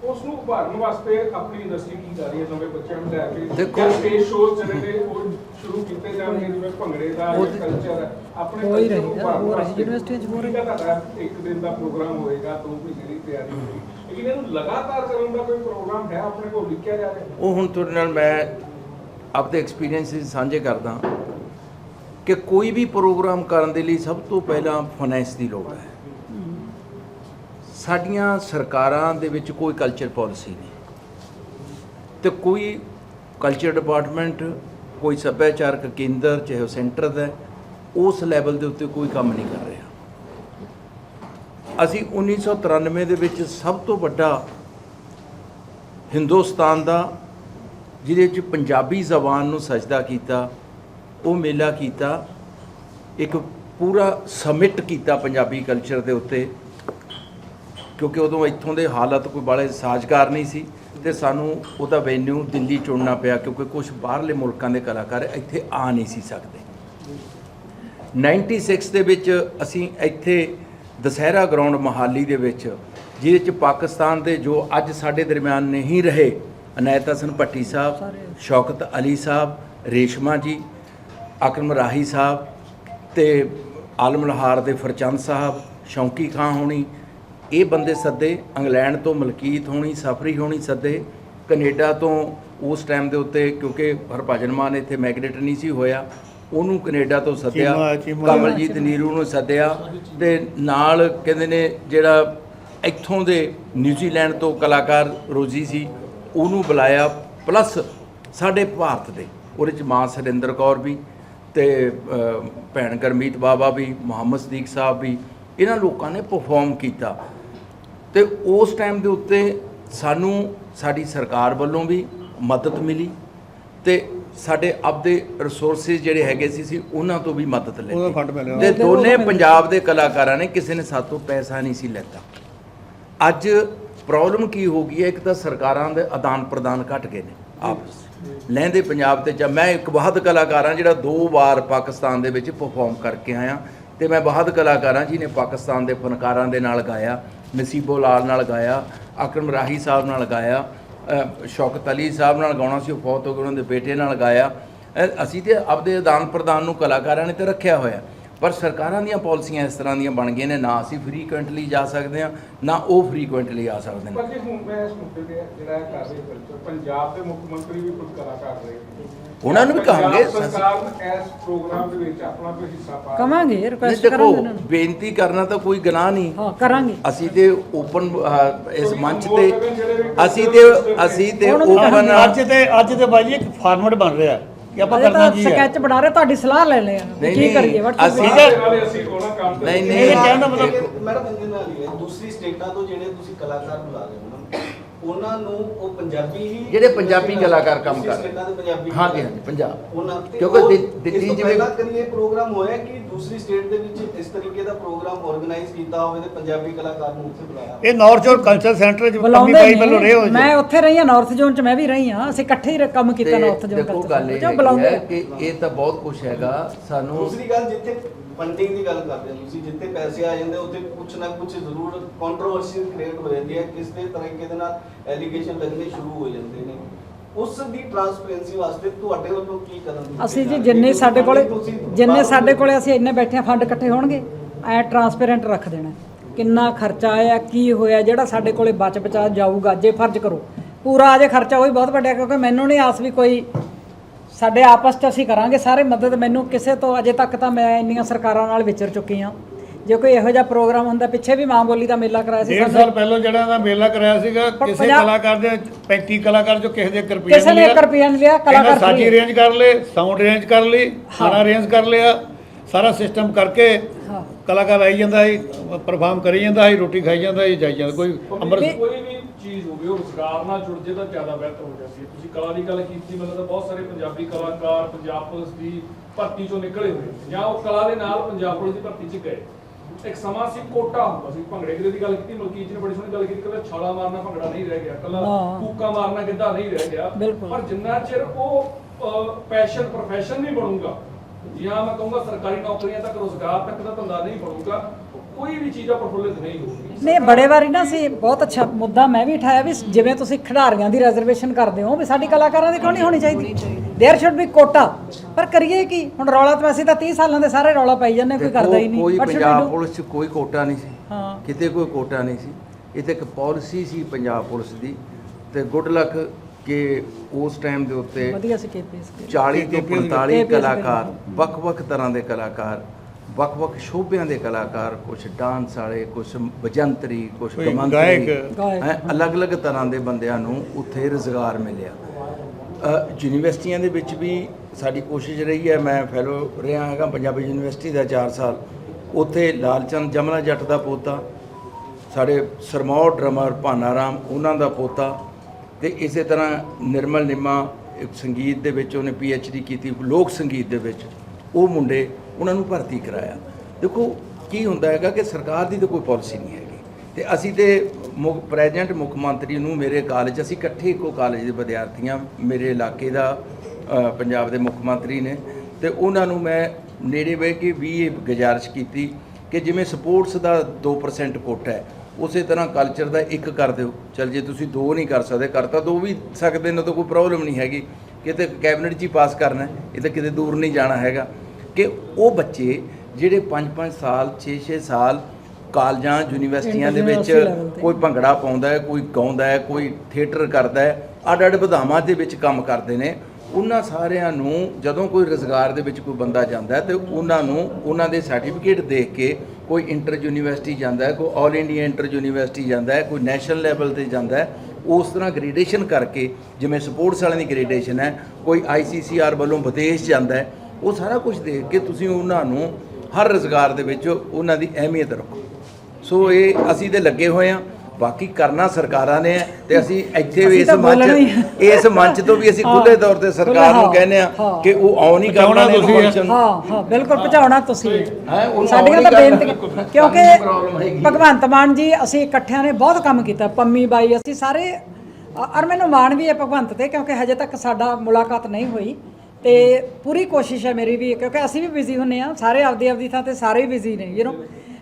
ਉਸ ਨੂੰ ਉਭਾਰਨ ਵਾਸਤੇ ਆਪਣੀ ਇੰਡਸਟਰੀ ਕੀ ਕਰ ਰਹੀ ਹੈ? ਨਵੇਂ ਬੱਚਿਆਂ ਨੂੰ ਲੈ ਕੇ ਦੇਖੋ- ਸਟੇਜ ਸ਼ੋਜ਼ ਜਿਹੜੇ ਨੇ ਉਹ ਸ਼ੁਰੂ ਕੀਤੇ ਜਾਣਗੇ ਜਿਵੇਂ ਭੰਗੜੇ ਦਾ ਜਾਂ ਕਲਚਰ ਹੈ ਆਪਣੇ ਰਹੀ ਨੂੰ ਹੈ, ਉਭਾਰਨ ਵਾਸਤੇ। ਯੂਨੀਵਰਸਿਟੀਆਂ 'ਚ ਹੋ ਰਹੀ ਇੱਕ ਦਿਨ ਦਾ ਪ੍ਰੋਗਰਾਮ ਹੋਏਗਾ ਦੋ ਮਹੀਨੇ ਦੀ ਤਿਆਰੀ ਹੋਏਗੀ। ਲੇਕਿਨ ਇਹਨੂੰ ਲਗਾਤਾਰ ਕਰਨ ਦਾ ਕੋਈ ਪ੍ਰੋਗਰਾਮ ਹੈ ਆਪਣੇ ਕੋਲ ਲਿਖਿਆ ਜਾ ਰਿਹਾ ਉਹ ਹੁਣ ਤੁਹਾਡੇ ਨਾਲ ਮੈਂ ਆਪਦੇ ਐਕਸਪੀਰੀਐਂਸਿਸ ਸਾਂਝੇ ਕਰਦਾ ਕਿ ਕੋਈ ਵੀ ਪ੍ਰੋਗਰਾਮ ਕਰਨ ਦੇ ਲਈ ਸਭ ਤੋਂ ਪਹਿਲਾਂ ਫਾਈਨੈਂਸ ਦੀ ਲੋੜ ਹੈ। ਸਾਡੀਆਂ ਸਰਕਾਰਾਂ ਦੇ ਵਿੱਚ ਕੋਈ ਕਲਚਰ ਪਾਲਿਸੀ ਨਹੀਂ। ਤੇ ਕੋਈ ਕਲਚਰ ਡਿਪਾਰਟਮੈਂਟ ਕੋਈ ਸੱਭਿਆਚਾਰਕ ਕੇਂਦਰ, ਚਾਹੇ ਉਹ ਸੈਂਟਰ ਦਾ ਉਸ ਲੈਵਲ ਦੇ ਉੱਤੇ ਕੋਈ ਕੰਮ ਨਹੀਂ ਕਰ ਰਿਹਾ। ਅਸੀਂ 1993 ਦੇ ਵਿੱਚ ਸਭ ਤੋਂ ਵੱਡਾ ਹਿੰਦੁਸਤਾਨ ਦਾ ਜਿਹਦੇ ਵਿੱਚ ਪੰਜਾਬੀ ਜ਼ਬਾਨ ਨੂੰ ਸਜਦਾ ਕੀਤਾ, ਉਹ ਮੇਲਾ ਕੀਤਾ, ਇੱਕ ਪੂਰਾ ਸਮਿਟ ਕੀਤਾ ਪੰਜਾਬੀ ਕਲਚਰ ਦੇ ਉੱਤੇ, ਕਿਉਂਕਿ ਉਦੋਂ ਇੱਥੋਂ ਦੇ ਹਾਲਤ ਕੋਈ ਬਾਲੇ ਸਾਜ਼ਗਾਰ ਨਹੀਂ ਸੀ ਤੇ ਸਾਨੂੰ ਉਹਦਾ ਵੈਨਿਊ ਦਿੱਲੀ ਚੁਣਨਾ ਪਿਆ ਕਿਉਂਕਿ ਕੁਝ ਬਾਹਰਲੇ ਮੁਲਕਾਂ ਦੇ ਕਲਾਕਾਰ ਇੱਥੇ ਆ ਨਹੀਂ ਸੀ ਸਕਦੇ। 96 ਦੇ ਵਿੱਚ ਅਸੀਂ ਇੱਥੇ ਦਸਹਿਰਾ ਗਰਾਊਂਡ ਮਹਾਲੀ ਦੇ ਵਿੱਚ, ਜਿਹਦੇ ਚ ਪਾਕਿਸਤਾਨ ਦੇ ਜੋ ਅੱਜ ਸਾਡੇ ਦਰਮਿਆਨ ਨਹੀਂ ਰਹੇ ਅਨਾਇਤ ਹਸਨ ਭੱਟੀ ਸਾਹਿਬ ਸ਼ੌਕਤ ਅਲੀ ਸਾਹਿਬ ਰੇਸ਼ਮਾ ਜੀ ਅਕਰਮ ਰਾਹੀ ਸਾਹਿਬ ਤੇ ਆਲਮ ਲਹਾਰ ਦੇ ਫਰਚੰਦ ਸਾਹਿਬ ਸ਼ੌਂਕੀ ਖਾਂ ਹੋਣੀ ਇਹ ਬੰਦੇ ਸੱਦੇ ਇੰਗਲੈਂਡ ਤੋਂ ਮਲਕੀਤ ਹੋਣੀ ਸਫਰੀ ਹੋਣੀ ਸੱਦੇ ਕੈਨੇਡਾ ਤੋਂ ਉਸ ਟਾਈਮ ਦੇ ਉੱਤੇ ਕਿਉਂਕਿ ਹਰਭਜਨ ਮਾਨ ਇੱਥੇ ਮੈਗਨੇਟ ਨਹੀਂ ਸੀ ਹੋਇਆ ਉਹਨੂੰ ਕੈਨੇਡਾ ਤੋਂ ਸੱਦਿਆ। ਕਮਲਜੀਤ ਨੀਰੂ ਨੂੰ ਸੱਦਿਆ ਤੇ ਨਾਲ ਕਹਿੰਦੇ ਨੇ ਜਿਹੜਾ ਇੱਥੋਂ ਦੇ ਨਿਊਜ਼ੀਲੈਂਡ ਤੋਂ ਕਲਾਕਾਰ ਰੋਜੀ ਸੀ ਉਹਨੂੰ ਬੁਲਾਇਆ ਪਲੱਸ ਸਾਡੇ ਭਾਰਤ ਦੇ ਉਹਦੇ ਚ ਮਾਂ ਸਰਿੰਦਰ ਕੌਰ ਵੀ ਤੇ ਭੈਣ ਗਰਮੀਤ ਬਾਬਾ ਵੀ ਮੁਹੰਮਦ ਸਦੀਕ ਸਾਹਿਬ ਵੀ ਇਹਨਾਂ ਲੋਕਾਂ ਨੇ ਪਰਫਾਰਮ ਕੀਤਾ। ਤੇ ਉਸ ਟਾਈਮ ਦੇ ਉੱਤੇ ਸਾਨੂੰ ਸਾਡੀ ਸਰਕਾਰ ਵੱਲੋਂ ਵੀ ਮਦਦ ਮਿਲੀ ਤੇ ਸਾਡੇ ਆਪਦੇ ਰਿਸੋਰਸਿਸ ਜਿਹੜੇ ਹੈਗੇ ਸੀ ਸੀ ਉਹਨਾਂ ਤੋਂ ਵੀ ਮਦਦ ਲਈ। ਉਹਦਾ ਫੰਡ ਮਿਲਿਆ। ਤੇ ਦੋਨੇ ਪੰਜਾਬ ਦੇ ਕਲਾਕਾਰਾਂ ਨੇ ਕਿਸੇ ਨੇ ਸਾਤੋਂ ਪੈਸਾ ਨਹੀਂ ਸੀ ਲੈਤਾ। ਅੱਜ ਪ੍ਰੋਬਲਮ ਕੀ ਹੋ ਗਈ ਹੈ? ਇੱਕ ਤਾਂ ਸਰਕਾਰਾਂ ਦੇ ਆਦਾਨ ਪ੍ਰਦਾਨ ਘਟ ਗਏ ਨੇ ਆਪਸ ਲਹਿੰਦੇ ਪੰਜਾਬ ਤੇ ਜਾਂ ਮੈਂ ਇੱਕ ਬਹੁਤ ਕਲਾਕਾਰਾਂ ਜਿਹੜਾ ਦੋ ਵਾਰ ਪਾਕਿਸਤਾਨ ਦੇ ਵਿੱਚ ਪਰਫਾਰਮ ਕਰਕੇ ਆਇਆ। ਤੇ ਮੈਂ ਬਹੁਤ ਕਲਾਕਾਰਾਂ ਜਿਹਨੇ ਪਾਕਿਸਤਾਨ ਦੇ ਫਨਕਾਰਾਂ ਦੇ ਨਾਲ ਗਾਇਆ, ਨਸੀਬੋ ਲਾਲ ਨਾਲ ਗਾਇਆ, ਅਕਰਮ ਰਾਹੀ ਸਾਹਿਬ ਨਾਲ ਗਾਇਆ ਸ਼ੌਕਤ ਅਲੀ ਸਾਹਿਬ ਨਾਲ ਗਾਉਣਾ ਸੀ, ਉਹ ਫੌਤ ਹੋ ਗਏ ਉਹਨਾਂ ਦੇ ਬੇਟੇ ਨਾਲ ਗਾਇਆ। ਅਸੀਂ ਤੇ ਆਪਦੇ ਆਦਾਨ ਪ੍ਰਦਾਨ ਨੂੰ ਕਲਾਕਾਰਾਂ ਨੇ ਤੇ ਰੱਖਿਆ ਹੋਇਆ। ਪਰ ਸਰਕਾਰਾਂ ਦੀਆਂ ਪਾਲਿਸੀਆਂ ਇਸ ਤਰ੍ਹਾਂ ਦੀਆਂ ਬਣ ਗਈਆਂ ਨੇ ਨਾ ਅਸੀਂ ਫ੍ਰੀਕੁਐਂਟਲੀ ਜਾ ਸਕਦੇ ਹਾਂ ਨਾ ਉਹ ਫ੍ਰੀਕੁਐਂਟਲੀ ਆ ਸਕਦੇ ਪਰ ਨੇ ਜੇ ਹੁਣ ਮੈਂ ਇਸ ਮੁੱਦੇ ਤੇ ਜਿਹੜਾ ਇਹ ਕਰ ਰਹੀ ਕਲਚਰ ਪੰਜਾਬ ਦੇ ਮੁੱਖ ਮੰਤਰੀ ਵੀ ਕੁਝ ਰਹੇ ਨੇ। ਉਹਨਾਂ ਨੂੰ ਵੀ ਕਹਾਂਗੇ, ਸਰਕਾਰ ਨੂੰ ਇਸ ਪ੍ਰੋਗਰਾਮ ਦੇ ਵਿੱਚ ਆਪਣਾ ਕੋਈ ਹਿੱਸਾ ਪਾ ਕਵਾਂਗੇ ਰਿਕੁਐਸਟ ਕਰਾਂਗੇ ਉਹਨਾਂ ਨੂੰ। ਬੇਨਤੀ ਕਰਨਾ ਤਾਂ ਕੋਈ ਗੁਨਾਹ ਨਹੀਂ। ਹਾਂ ਕਰਾਂਗੇ। ਅਸੀਂ ਤੇ ਓਪਨ ਇਸ ਮੰਚ ਤੇ ਅਸੀਂ ਤੇ ਅਸੀਂ ਤੇ ਓਪਨ ਅੱਜ ਤੇ ਅੱਜ ਤੇ ਬਾਈ ਜੀ ਇੱਕ ਫਾਰਮੈਟ ਬਣ ਰਿਹਾ। ਕਿ ਆਪਾਂ ਅਜੇ ਕਰਨਾ ਤਾਂ ਕੀ ਹੈ ਸਕੈਚ ਬਣਾ ਰਹੇ ਤੁਹਾਡੀ ਸਲਾਹ ਲੈ ਲਿਆ ਨਹੀਂ, ਕੀ ਕਰੀਏ WhatsApp ਅਸੀਂ- ਤੇ। ਅਸੀਂ ਕੋਣਾ ਕੰਮ ਤੇ ਨਹੀਂ, ਨਹੀਂ, ਇਹ ਕਹਿਣ ਦਾ ਮਤਲਬ ਮੈਡਮ ਇਹਦੇ ਨਾਲ ਹੀ ਹੈ ਦੂਸਰੀ ਸਟੇਟਾਂ ਤੋਂ ਜਿਹੜੇ ਤੁਸੀਂ ਕਲਾਕਾਰ ਬੁਲਾ ਰਹੇ ਹੋ ਨਾ ਉਹਨਾਂ ਨੂੰ ਉਹ ਪੰਜਾਬੀ ਹੀ ਜਿਹੜੇ ਪੰਜਾਬੀ ਕਲਾਕਾਰ ਕੰਮ ਕਰ ਰਹੇ। ਸਟੇਟਾਂ ਦੇ ਪੰਜਾਬੀ ਹਾਂਜੀ, ਹਾਂਜੀ, ਪੰਜਾਬ। ਉਹਨਾਂ ਤੇ ਕਿਉਂਕਿ ਉਹ ਦਿੱ- ਦਿੱਲੀ ਇਸ ਤੋਂ ਜਿਵੇਂ- ਪਹਿਲਾਂ ਕਦੀ ਇਹ ਪ੍ਰੋਗਰਾਮ ਹੋਇਆ ਕਿ ਦੂਸਰੀ ਸਟੇਟ ਦੇ ਵਿੱਚ ਇਸ ਤਰੀਕੇ ਦਾ ਪ੍ਰੋਗਰਾਮ ਆਰਗੇਨਾਈਜ਼ ਕੀਤਾ ਹੋਵੇ ਤੇ ਪੰਜਾਬੀ ਕਲਾਕਾਰ ਨੂੰ ਉੱਥੇ ਬੁਲਾਇਆ ਇਹ ਨਾਰਥ ਔਰ ਕਲਚਰ ਸੈਂਟਰ ਚ ਕੰਮੀ ਬਾਈ ਵੱਲੋਂ ਰਹੇ ਹੋ ਜੀ? ਮੈਂ ਉੱਥੇ ਰਹੀ ਹਾਂ ਨਾਰਥ ਜ਼ੋਨ ਚ ਮੈਂ ਵੀ ਰਹੀ ਹਾਂ। ਅਸੀਂ ਇਕੱਠੇ ਹੀ ਕੰਮ ਕੀਤਾ ਨਾਰਥ ਜ਼ੋਨ ਉਹ ਹੈਗੀ ਬੁਲਾਉਂਦੇ। ਕਿ ਇਹ ਤਾਂ ਬਹੁਤ ਕੁਝ ਹੈਗਾ। ਸਾਨੂੰ ਦੂਸਰੀ ਗੱਲ ਜਿੱਥੇ ਫੰਡਿੰਗ ਦੀ ਗੱਲ ਕਰਦੇ ਹੋ ਤੁਸੀਂ ਜਿੱਥੇ ਪੈਸੇ ਆ ਜਾਂਦੇ ਉੱਥੇ ਕੁਝ ਨਾ ਕੁਝ ਜ਼ਰੂਰ ਕੰਟਰੋਵਰਸੀ ਕ੍ਰੀਏਟ ਹੋ ਜਾਂਦੀ ਹੈ। ਕਿਸ ਦੇ ਤਰੀਕੇ ਦੇ ਨਾਲ ਐਲੀਗੇਸ਼ਨ ਲੱਗਣੇ ਸ਼ੁਰੂ ਹੋ ਜਾਂਦੇ ਨੇ। ਉਸ ਦੀ ਟਰਾਂਸਪੇਰੈਂਸੀ ਵਾਸਤੇ ਤੁਹਾਡੇ ਵੱਲੋਂ ਕੀ ਕਦਮ ਅਸੀਂ ਜੀ? ਜਿੰਨੇ ਸਾਡੇ ਕੋਲੇ ਜਿੰਨੇ ਸਾਡੇ ਕੋਲੇ ਅਸੀਂ ਇੰਨੇ ਬੈਠੇ ਆ ਫੰਡ ਇਕੱਠੇ ਹੋਣਗੇ। ਐ ਟਰਾਂਸਪੇਰੈਂਟ ਰੱਖ ਦੇਣਾ। ਕਿੰਨਾ ਖਰਚਾ ਆਇਆ ਕੀ ਹੋਇਆ ਜਿਹੜਾ ਸਾਡੇ ਕੋਲੇ ਬਚ ਬਚਾ ਜਾਊਗਾ ਜੇ ਫਰਜ਼ ਕਰੋ। ਪੂਰਾ ਅਜੇ ਖਰਚਾ ਉਹ ਵੀ ਬਹੁਤ ਵੱਡਾ ਕਿਉਂਕਿ ਮੈਨੂੰ ਨਹੀਂ ਆਸ ਵੀ ਕੋਈ ਸਾਡੇ ਆਪਸ 'ਚ ਅਸੀਂ ਕਰਾਂਗੇ। ਸਾਰੇ ਮਦਦ ਮੈਨੂੰ ਕਿਸੇ ਤੋਂ ਅਜੇ ਤੱਕ ਤਾਂ ਮੈਂ ਇੰਨੀਆਂ ਸਰਕਾਰਾਂ ਨਾਲ ਵਿਚਰ ਚੁੱਕੀ ਹਾਂ। ਜੇ ਕੋਈ ਇਹੋ ਜਿਹਾ ਪ੍ਰੋਗਰਾਮ ਹੁੰਦਾ ਪਿੱਛੇ ਵੀ ਮਾਂ ਬੋਲੀ ਦਾ ਮੇਲਾ ਕਰਾਇਆ ਸੀ ਡੇਢ ਸਾਨੂੰ। ਸਾਲ ਪਹਿਲਾਂ ਜਿਹੜਾ ਇਹਦਾ ਮੇਲਾ ਕਰਾਇਆ ਸੀਗਾ ਕਿਸੇ ਪੰਜਾਹ- ਕਲਾਕਾਰ ਦੇ 35 ਕਲਾਕਾਰ ਜੋ ਕਿਸੇ ਦੇ ਇੱਕ ਰੁਪਈਆ ਕਿਸੇ ਨੇ ਇੱਕ ਰੁਪਈਆ ਨਹੀਂ ਲਿਆ, ਕਲਾਕਾਰ ਸਾਜੀ free। ਅਰੇਂਜ ਕਰ ਲਏ ਸਾਊਂਡ ਅਰੇਂਜ ਕਰ ਲਈ ਖਾਣਾ ਅਰੇਂਜ ਕਰ ਲਿਆ ਸਾਰਾ ਸਿਸਟਮ ਕਰਕੇ ਹਾਂ। ਕਲਾਕਾਰ ਆਈ ਜਾਂਦਾ ਸੀ ਪਰਫਾਰਮ ਕਰੀ ਜਾਂਦਾ ਸੀ ਰੋਟੀ ਖਾਈ ਜਾਂਦਾ ਸੀ ਜਾਈ ਜਾਂਦਾ ਕੋਈ ਅੰਮ੍ਰਿਤ ਵੀ- ਕੋਈ ਵੀ ਚੀਜ਼ ਹੋਵੇ ਉਹ ਰੁਜ਼ਗਾਰ ਨਾਲ ਜੁੜ ਜੇ ਤਾਂ ਜ਼ਿਆਦਾ ਬਿਹਤਰ ਹੋ ਜਾਂਦੀ ਹੈ। ਤੁਸੀਂ ਕਲਾ ਦੀ ਗੱਲ ਕੀਤੀ ਮਤਲਬ ਤਾਂ ਬਹੁਤ ਸਾਰੇ ਪੰਜਾਬੀ ਕਲਾਕਾਰ ਪੰਜਾਬ ਪੁਲਿਸ ਦੀ ਭਰਤੀ ਚੋਂ ਨਿਕਲੇ ਹੋਏ ਜਾਂ ਉਹ ਕਲਾ ਦੇ ਨਾਲ ਪੰਜਾਬ ਪੁਲਿਸ ਦੀ ਭਰਤੀ 'ਚ ਗਏ। ਇੱਕ ਸਮਾਂ ਸੀ ਕੋਟਾ ਹੁੰਦਾ ਸੀ ਭੰਗੜੇ ਗਿੱਧੇ ਦੀ ਗੱਲ ਕੀਤੀ ਮਲਕੀਤ ਜੀ ਨੇ ਬੜੀ ਸੋਹਣੀ ਗੱਲ ਕੀਤੀ ਕਿ ਛਾਲਾ ਮਾਰਨਾ ਭੰਗੜਾ ਨਹੀਂ ਰਹਿ ਗਿਆ ਕੱਲਾ। ਕੂਕਾ ਮਾਰਨਾ ਗਿੱਧਾ ਨਹੀਂ ਰਹਿ ਗਿਆ। ਪਰ ਜਿੰਨਾ ਚਿਰ ਉਹ ਪੈਸ਼ਨ ਪ੍ਰੋਫੈਸ਼ਨ ਨਹੀਂ ਬਣੂਗਾ ਜਾਂ ਮੈਂ ਕਹੂੰਗਾ ਸਰਕਾਰੀ ਨੌਕਰੀਆਂ ਤੱਕ ਰੋਜ਼ਗਾਰ ਤੱਕ ਦਾ ਧੰਦਾ ਨਹੀਂ ਬਣੂਗਾ ਕੋਈ ਵੀ ਚੀਜ਼ ਆ ਪ੍ਰਫੁੱਲਿਤ ਨਹੀਂ ਹੋਊਗੀ ਨਹੀਂ ਬੜੇ ਵਾਰੀ ਨਾ ਸੀ ਬਹੁਤ ਅੱਛਾ ਮੁੱਦਾ ਮੈਂ ਵੀ ਉਠਾਇਆ ਵੀ ਜਿਵੇਂ ਤੁਸੀਂ ਖਿਡਾਰੀਆਂ ਦੀ ਰਿਜ਼ਰਵੇਸ਼ਨ ਕਰਦੇ ਹੋ ਵੀ ਸਾਡੀ ਕਲਾਕਾਰਾਂ ਦੀ ਕਿਉਂ ਨਹੀਂ ਹੋਣੀ ਚਾਹੀਦੀ देयर शुड ਬੀ ਕੋਟਾ ਪਰ ਕਰੀਏ ਕੀ ਹੁਣ ਰੌਲਾ ਤਾਂ ਵੈਸੇ ਤਾਂ 30 ਸਾਲਾਂ ਦੇ ਸਾਰੇ ਰੌਲਾ ਪਾਈ ਜਾਂਦੇ ਕੋਈ ਕਰਦਾ ਹੀ ਨਹੀਂ ਕੋਈ What should we Punjab do? Police 'ਚ ਕੋਈ ਕੋਟਾ ਨਹੀਂ ਸੀ ਹਾਂ ਕਿਤੇ ਕੋਈ ਕੋਟਾ ਨਹੀਂ ਸੀ ਇਹ ਤਾਂ ਇੱਕ ਪਾਲਿਸੀ ਸੀ ਪੰਜਾਬ ਪੁਲਿਸ ਦੀ ਤੇ ਗੁੱਡ ਲੱਕ ਕਿ ਉਸ ਟਾਈਮ ਦੇ ਉੱਤੇ ਵਧੀਆ ਸੀ ਕੇਪੀਐਸ 40 ਤੋਂ 45 KPS ਕਲਾਕਾਰ ਵੱਖ-ਵੱਖ ਤਰ੍ਹਾਂ ਦੇ ਕਲਾਕਾਰ ਵੱਖ-ਵੱਖ ਸ਼ੋਭਿਆਂ ਦੇ ਕਲਾਕਾਰ ਕੁਝ ਡਾਂਸ ਵਾਲੇ ਕੁਝ ਵਜੰਤਰੀ ਕੁਝ ਕਮੰਤਰੀ ਅਲੱਗ-ਅਲੱਗ ਤਰ੍ਹਾਂ ਦੇ ਬੰਦਿਆਂ ਨੂੰ ਉੱਥੇ ਰੁਜ਼ਗਾਰ ਮਿਲਿਆ। ਅ, ਯੂਨੀਵਰਸਿਟੀਆਂ ਦੇ ਵਿੱਚ ਵੀ ਸਾਡੀ ਕੋਸ਼ਿਸ਼ ਰਹੀ ਹੈ ਮੈਂ ਫੈਲੋ ਰਿਹਾ ਹੈਗਾ ਪੰਜਾਬੀ ਯੂਨੀਵਰਸਿਟੀ ਦਾ 4 ਸਾਲ। ਉੱਥੇ ਲਾਲਚੰਦ ਜਮਨਾ ਜੱਟ ਦਾ ਪੋਤਾ ਸਾਡੇ ਸਰਮੌਰ ਡਰਮਰ ਭਾਨਾ ਰਾਮ ਉਹਨਾਂ ਦਾ ਪੋਤਾ ਤੇ ਇਸੇ ਤਰ੍ਹਾਂ ਨਿਰਮਲ ਨਿੰਮਾ ਇੱਕ ਸੰਗੀਤ ਦੇ ਵਿੱਚ ਉਹਨੇ ਪੀ ਐਚ ਡੀ ਕੀਤੀ, ਲੋਕ ਸੰਗੀਤ ਦੇ ਵਿੱਚ, ਉਹ ਮੁੰਡੇ ਉਹਨਾਂ ਨੂੰ ਭਰਤੀ ਕਰਾਇਆ। ਦੇਖੋ, ਕੀ ਹੁੰਦਾ ਹੈਗਾ ਕਿ ਸਰਕਾਰ ਦੀ ਤਾਂ ਕੋਈ ਪਾਲਿਸੀ ਨਹੀਂ ਹੈਗੀ। ਤੇ ਅਸੀਂ ਤੇ ਮੁੱਖ, ਪ੍ਰੈਜ਼ੀਡੈਂਟ ਮੁੱਖ ਮੰਤਰੀ ਨੂੰ ਮੇਰੇ ਕਾਲਜ, ਅਸੀਂ ਇਕੱਠੇ ਇੱਕੋ ਕਾਲਜ ਦੇ ਵਿਦਿਆਰਥੀਆਂ, ਮੇਰੇ ਇਲਾਕੇ ਦਾ ਪੰਜਾਬ ਦੇ ਮੁੱਖ ਮੰਤਰੀ ਨੇ। ਤੇ ਉਹਨਾਂ ਨੂੰ ਮੈਂ ਨੇੜੇ ਬਹਿ ਕੇ ਵੀ ਇਹ ਗੁਜ਼ਾਰਿਸ਼ ਕੀਤੀ ਕਿ ਜਿਵੇਂ ਸਪੋਰਟਸ ਦਾ 2% ਕੋਟਾ ਹੈ ਉਸੇ ਤਰ੍ਹਾਂ ਕਲਚਰ ਦਾ ਇੱਕ ਕਰ ਦਿਓ। ਚਲ ਜੇ ਤੁਸੀਂ ਦੋ ਨਹੀਂ ਕਰ ਸਕਦੇ ਕਰ ਤਾਂ ਦੋ ਵੀ ਸਕਦੇ ਨੇ ਤਾਂ ਕੋਈ ਪ੍ਰੋਬਲਮ ਨਹੀਂ ਹੈਗੀ। ਕਿਤੇ ਕੈਬਨਿਟ 'ਚ ਹੀ ਪਾਸ ਕਰਨਾ ਇਹ ਤਾਂ ਕਿਤੇ ਦੂਰ ਨਹੀਂ ਜਾਣਾ ਹੈਗਾ। ਕਿ ਉਹ ਬੱਚੇ ਜਿਹੜੇ 5-5 ਸਾਲ 6-6 ਸਾਲ ਕਾਲਜਾਂ ਯੂਨੀਵਰਸਿਟੀਆਂ ਦੇ ਵਿੱਚ। ਕੋਈ ਭੰਗੜਾ ਪਾਉਂਦਾ ਹੈ ਕੋਈ ਗਾਉਂਦਾ ਹੈ ਕੋਈ ਥੀਏਟਰ ਕਰਦਾ ਹੈ ਅੱਡ ਅੱਡ ਵਿਧਾਵਾਂ ਦੇ ਵਿੱਚ ਕੰਮ ਕਰਦੇ ਨੇ। ਉਹਨਾਂ ਸਾਰਿਆਂ ਨੂੰ ਜਦੋਂ ਕੋਈ ਰੋਜ਼ਗਾਰ ਦੇ ਵਿੱਚ ਕੋਈ ਬੰਦਾ ਜਾਂਦਾ ਤੇ ਉਹਨਾਂ ਨੂੰ ਉਹਨਾਂ ਦੇ ਸਰਟੀਫਿਕੇਟ ਦੇਖ ਕੇ ਕੋਈ ਇੰਟਰ ਯੂਨੀਵਰਸਿਟੀ ਜਾਂਦਾ ਹੈ, ਕੋਈ ਆਲ ਇੰਡੀਆ ਇੰਟਰ ਯੂਨੀਵਰਸਿਟੀ ਜਾਂਦਾ ਹੈ, ਕੋਈ ਨੈਸ਼ਨਲ ਲੈਵਲ ਤੇ ਜਾਂਦਾ ਹੈ, ਉਸ ਤਰ੍ਹਾਂ ਗ੍ਰੇਡੇਸ਼ਨ ਕਰਕੇ, ਜਿਵੇਂ ਸਪੋਰਟਸ ਵਾਲਿਆਂ ਦੀ ਗ੍ਰੇਡੇਸ਼ਨ ਹੈ, ਕੋਈ ਆਈਸੀਸੀਆਰ ਵੱਲੋਂ ਵਿਦੇਸ਼ ਜਾਂਦਾ ਹੈ, ਉਹ ਸਾਰਾ ਕੁਝ ਦੇਖ ਕੇ ਤੁਸੀਂ ਉਹਨਾਂ ਨੂੰ ਹਰ ਰੋਜ਼ਗਾਰ ਦੇ ਵਿੱਚ ਉਹਨਾਂ ਦੀ ਅਹਿਮੀਅਤ ਰੱਖੋ। ਸੋ ਇਹ ਅਸੀਂ ਤੇ ਲੱਗੇ ਹੋਏ ਆ ਬਾਕੀ ਕਰਨਾ ਸਰਕਾਰਾਂ ਨੇ ਹੈ ਤੇ ਅਸੀਂ ਇੱਥੇ ਵੀ ਇਸ ਮੰਚ। ਇਸ ਮੰਚ ਤੋਂ ਵੀ ਅਸੀਂ ਖੁੱਲੇ ਤੌਰ ਤੇ ਸਰਕਾਰ ਨੂੰ ਕਹਿੰਦੇ ਆ। ਕਿ ਉਹ ਆਉਣ ਹੀ ਕਰਨਾ ਨੇ ਤੁਸੀਂ ਹੈ। ਹਾਂ ਬਿਲਕੁਲ ਪਹੁੰਚਾਉਣਾ ਤੁਸੀਂ ਸਾਡੀਆਂ ਤਾਂ ਕਰਨਾ। ਕਿਉਂਕਿ। ਭਗਵੰਤ ਮਾਨ ਜੀ ਅਸੀਂ ਇਕੱਠਿਆਂ ਨੇ ਬਹੁਤ ਕੰਮ ਕੀਤਾ ਪੰਮੀ ਬਾਈ ਅਸੀਂ ਸਾਰੇ ਔਰ ਮੈਨੂੰ ਮਾਣ ਵੀ ਹੈ ਭਗਵੰਤ ਤੇ ਕਿਉਂਕਿ ਹਜੇ ਤੱਕ ਸਾਡਾ ਮੁਲਾਕਾਤ ਨਹੀਂ ਹੋਈ ਤੇ ਪੂਰੀ ਕੋਸ਼ਿਸ਼ ਹੈ ਮੇਰੀ ਵੀ ਕਿਉਂਕਿ ਅਸੀਂ ਵੀ ਬਿਜ਼ੀ ਹੁੰਨੇ ਆ ਸਾਰੇ ਆਪਦੀ ਆਪਦੀ ਥਾਂ ਤੇ ਸਾਰੇ ਹੀ ਬਿਜ਼ੀ ਨੇ ਯੂ نو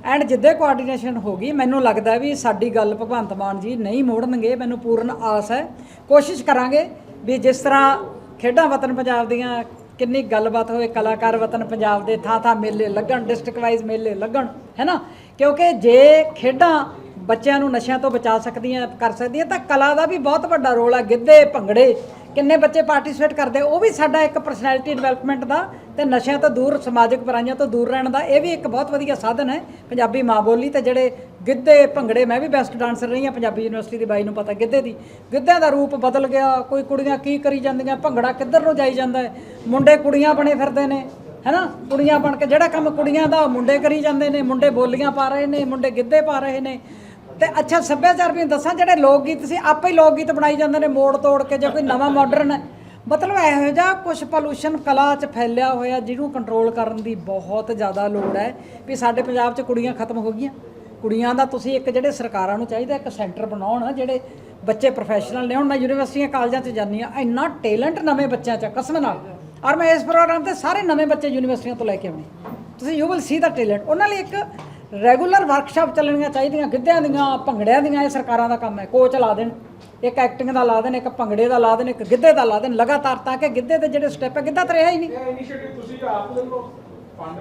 ਐਂਡ ਜਿੱਦੇ ਕੋਆਰਡੀਨੇਸ਼ਨ ਹੋ ਗਈ, ਮੈਨੂੰ ਲੱਗਦਾ ਵੀ ਸਾਡੀ ਗੱਲ ਭਗਵੰਤ ਮਾਨ ਜੀ ਨਹੀਂ ਮੋੜਨਗੇ, ਮੈਨੂੰ ਪੂਰਨ ਆਸ ਹੈ। ਕੋਸ਼ਿਸ਼ ਕਰਾਂਗੇ ਵੀ ਜਿਸ ਤਰ੍ਹਾਂ ਖੇਡਾਂ ਵਤਨ ਪੰਜਾਬ ਦੀਆਂ ਕਿੰਨੀ ਗੱਲਬਾਤ ਹੋਵੇ, ਕਲਾਕਾਰ ਵਤਨ ਪੰਜਾਬ ਦੇ ਥਾਂ ਥਾਂ ਮੇਲੇ ਲੱਗਣ ਡਿਸਟ੍ਰਿਕਟ ਵਾਈਜ਼ ਮੇਲੇ ਲੱਗਣ, ਹੈ ਨਾ? ਕਿਉਂਕਿ ਜੇ ਖੇਡਾਂ ਬੱਚਿਆਂ ਨੂੰ ਨਸ਼ਿਆਂ ਤੋਂ ਬਚਾ ਸਕਦੀਆਂ, ਕਰ ਸਕਦੀਆਂ, ਤਾਂ ਕਲਾ ਦਾ ਵੀ ਬਹੁਤ ਵੱਡਾ ਰੋਲ ਹੈ। ਗਿੱਧੇ, ਭੰਗੜੇ ਕਿੰਨੇ ਬੱਚੇ ਪਾਰਟਿਸਿਪੇਟ ਕਰਦੇ, ਉਹ ਵੀ ਸਾਡਾ ਇੱਕ ਪਰਸਨੈਲਿਟੀ ਡਿਵੈਲਪਮੈਂਟ ਦਾ ਤੇ ਨਸ਼ਿਆਂ ਤੋਂ ਦੂਰ, ਸਮਾਜਿਕ ਬੁਰਾਈਆਂ ਤੋਂ ਦੂਰ ਰਹਿਣ ਦਾ, ਇਹ ਵੀ ਇੱਕ ਬਹੁਤ ਵਧੀਆ ਸਾਧਨ ਹੈ। ਪੰਜਾਬੀ ਮਾਂ ਬੋਲੀ ਤੇ ਜਿਹੜੇ ਗਿੱਧੇ ਭੰਗੜੇ, ਮੈਂ ਵੀ ਬੈਸਟ ਡਾਂਸਰ ਰਹੀ ਹਾਂ, ਪੰਜਾਬੀ ਯੂਨੀਵਰਸਿਟੀ ਦੀ ਬਾਈ ਨੂੰ ਪਤਾ ਗਿੱਧੇ ਦੀ। ਗਿੱਧਿਆਂ ਦਾ ਰੂਪ ਬਦਲ ਗਿਆ, ਕੋਈ ਕੁੜੀਆਂ ਕੀ ਕਰੀ ਜਾਂਦੀਆਂ, ਭੰਗੜਾ ਕਿੱਧਰ ਨੂੰ ਜਾਈ ਜਾਂਦਾ ਹੈ? ਮੁੰਡੇ ਕੁੜੀਆਂ ਬਣੇ ਫਿਰਦੇ ਨੇ, ਹੈਨਾ? ਕੁੜੀਆਂ ਬਣ ਕੇ ਜਿਹੜਾ ਕੰਮ ਕੁੜੀਆਂ ਦਾ, ਮੁੰਡੇ ਕਰੀ ਜਾਂਦੇ ਨੇ, ਮੁੰਡੇ ਬੋਲੀਆਂ ਪਾ ਰਹੇ ਨੇ, ਮੁੰਡੇ ਗਿੱਧੇ ਪਾ ਰਹੇ ਨੇ। ਤੇ ਅੱਛਾ ਸੱਭਿਆਚਾਰ ਵੀ ਦੱਸਾਂ, ਜਿਹੜੇ ਲੋਕ ਗੀਤ ਸੀ, ਆਪੇ ਹੀ ਲੋਕ ਗੀਤ ਬਣਾਈ ਜਾਂਦੇ ਨੇ, ਮੋੜ ਤੋੜ ਕੇ ਜਾਂ ਕੋਈ ਨਵਾਂ ਮਾਡਰਨ ਹੈ ਮਤਲਬ ਇਹੋ ਜਿਹਾ ਕੁਝ ਪੋਲੂਸ਼ਨ ਕਲਾ 'ਚ ਫੈਲਿਆ ਹੋਇਆ, ਜਿਹਨੂੰ ਕੰਟਰੋਲ ਕਰਨ ਦੀ ਬਹੁਤ ਜ਼ਿਆਦਾ ਲੋੜ ਹੈ, ਵੀ ਸਾਡੇ ਪੰਜਾਬ 'ਚ ਕੁੜੀਆਂ ਖਤਮ ਹੋ ਗਈਆਂ। ਕੁੜੀਆਂ ਦਾ ਤੁਸੀਂ ਇੱਕ ਜਿਹੜੇ ਸਰਕਾਰਾਂ ਨੂੰ ਚਾਹੀਦਾ, ਇੱਕ ਸੈਂਟਰ ਬਣਾਉਣ, ਜਿਹੜੇ ਬੱਚੇ ਪ੍ਰੋਫੈਸ਼ਨਲ ਨੇ, ਹੁਣ ਮੈਂ ਯੂਨੀਵਰਸਿਟੀਆਂ ਕਾਲਜਾਂ 'ਚ ਜਾਂਦੀ ਆ ਇੰਨਾ ਟੈਲੈਂਟ ਨਵੇਂ ਬੱਚਿਆਂ 'ਚ, ਕਸਮ ਨਾਲ। ਔਰ ਮੈਂ ਇਸ ਪ੍ਰੋਗਰਾਮ ਤੇ ਸਾਰੇ ਨਵੇਂ ਬੱਚੇ ਯੂਨੀਵਰਸਿਟੀਆਂ ਤੋਂ ਲੈ ਕੇ ਆਉਣੇ ਤੁਸੀਂ you will see the talent ਉਹਨਾਂ ਲਈ ਇੱਕ ਰੈਗੂਲਰ ਵਰਕਸ਼ਾਪ ਚੱਲਣੀਆਂ ਚਾਹੀਦੀਆਂ, ਗਿੱਧਿਆਂ ਦੀਆਂ, ਭੰਗੜਿਆਂ ਦੀਆਂ, ਇਹ ਸਰਕਾਰਾਂ ਦਾ ਕੰਮ ਹੈ। ਕੋਚ ਲਾ ਦੇਣ, ਇੱਕ ਐਕਟਿੰਗ ਦਾ ਲਾ ਦੇਣ, ਇੱਕ ਭੰਗੜੇ ਦਾ ਲਾ ਦੇਣ, ਇੱਕ ਗਿੱਧੇ ਦਾ ਲਾ ਦੇਣ, ਲਗਾਤਾਰ, ਤਾਂ ਕਿ ਗਿੱਧੇ ਦੇ ਜਿਹੜੇ ਸਟੈਪ ਹੈ, ਗਿੱਧਾ ਤਾਂ ਰਿਹਾ ਹੀ ਨਹੀਂ। ਇਹ ਇਨੀਸ਼ੀਏਟਿਵ ਤੁਸੀਂ ਆਪ ਲੈ ਫੰਡ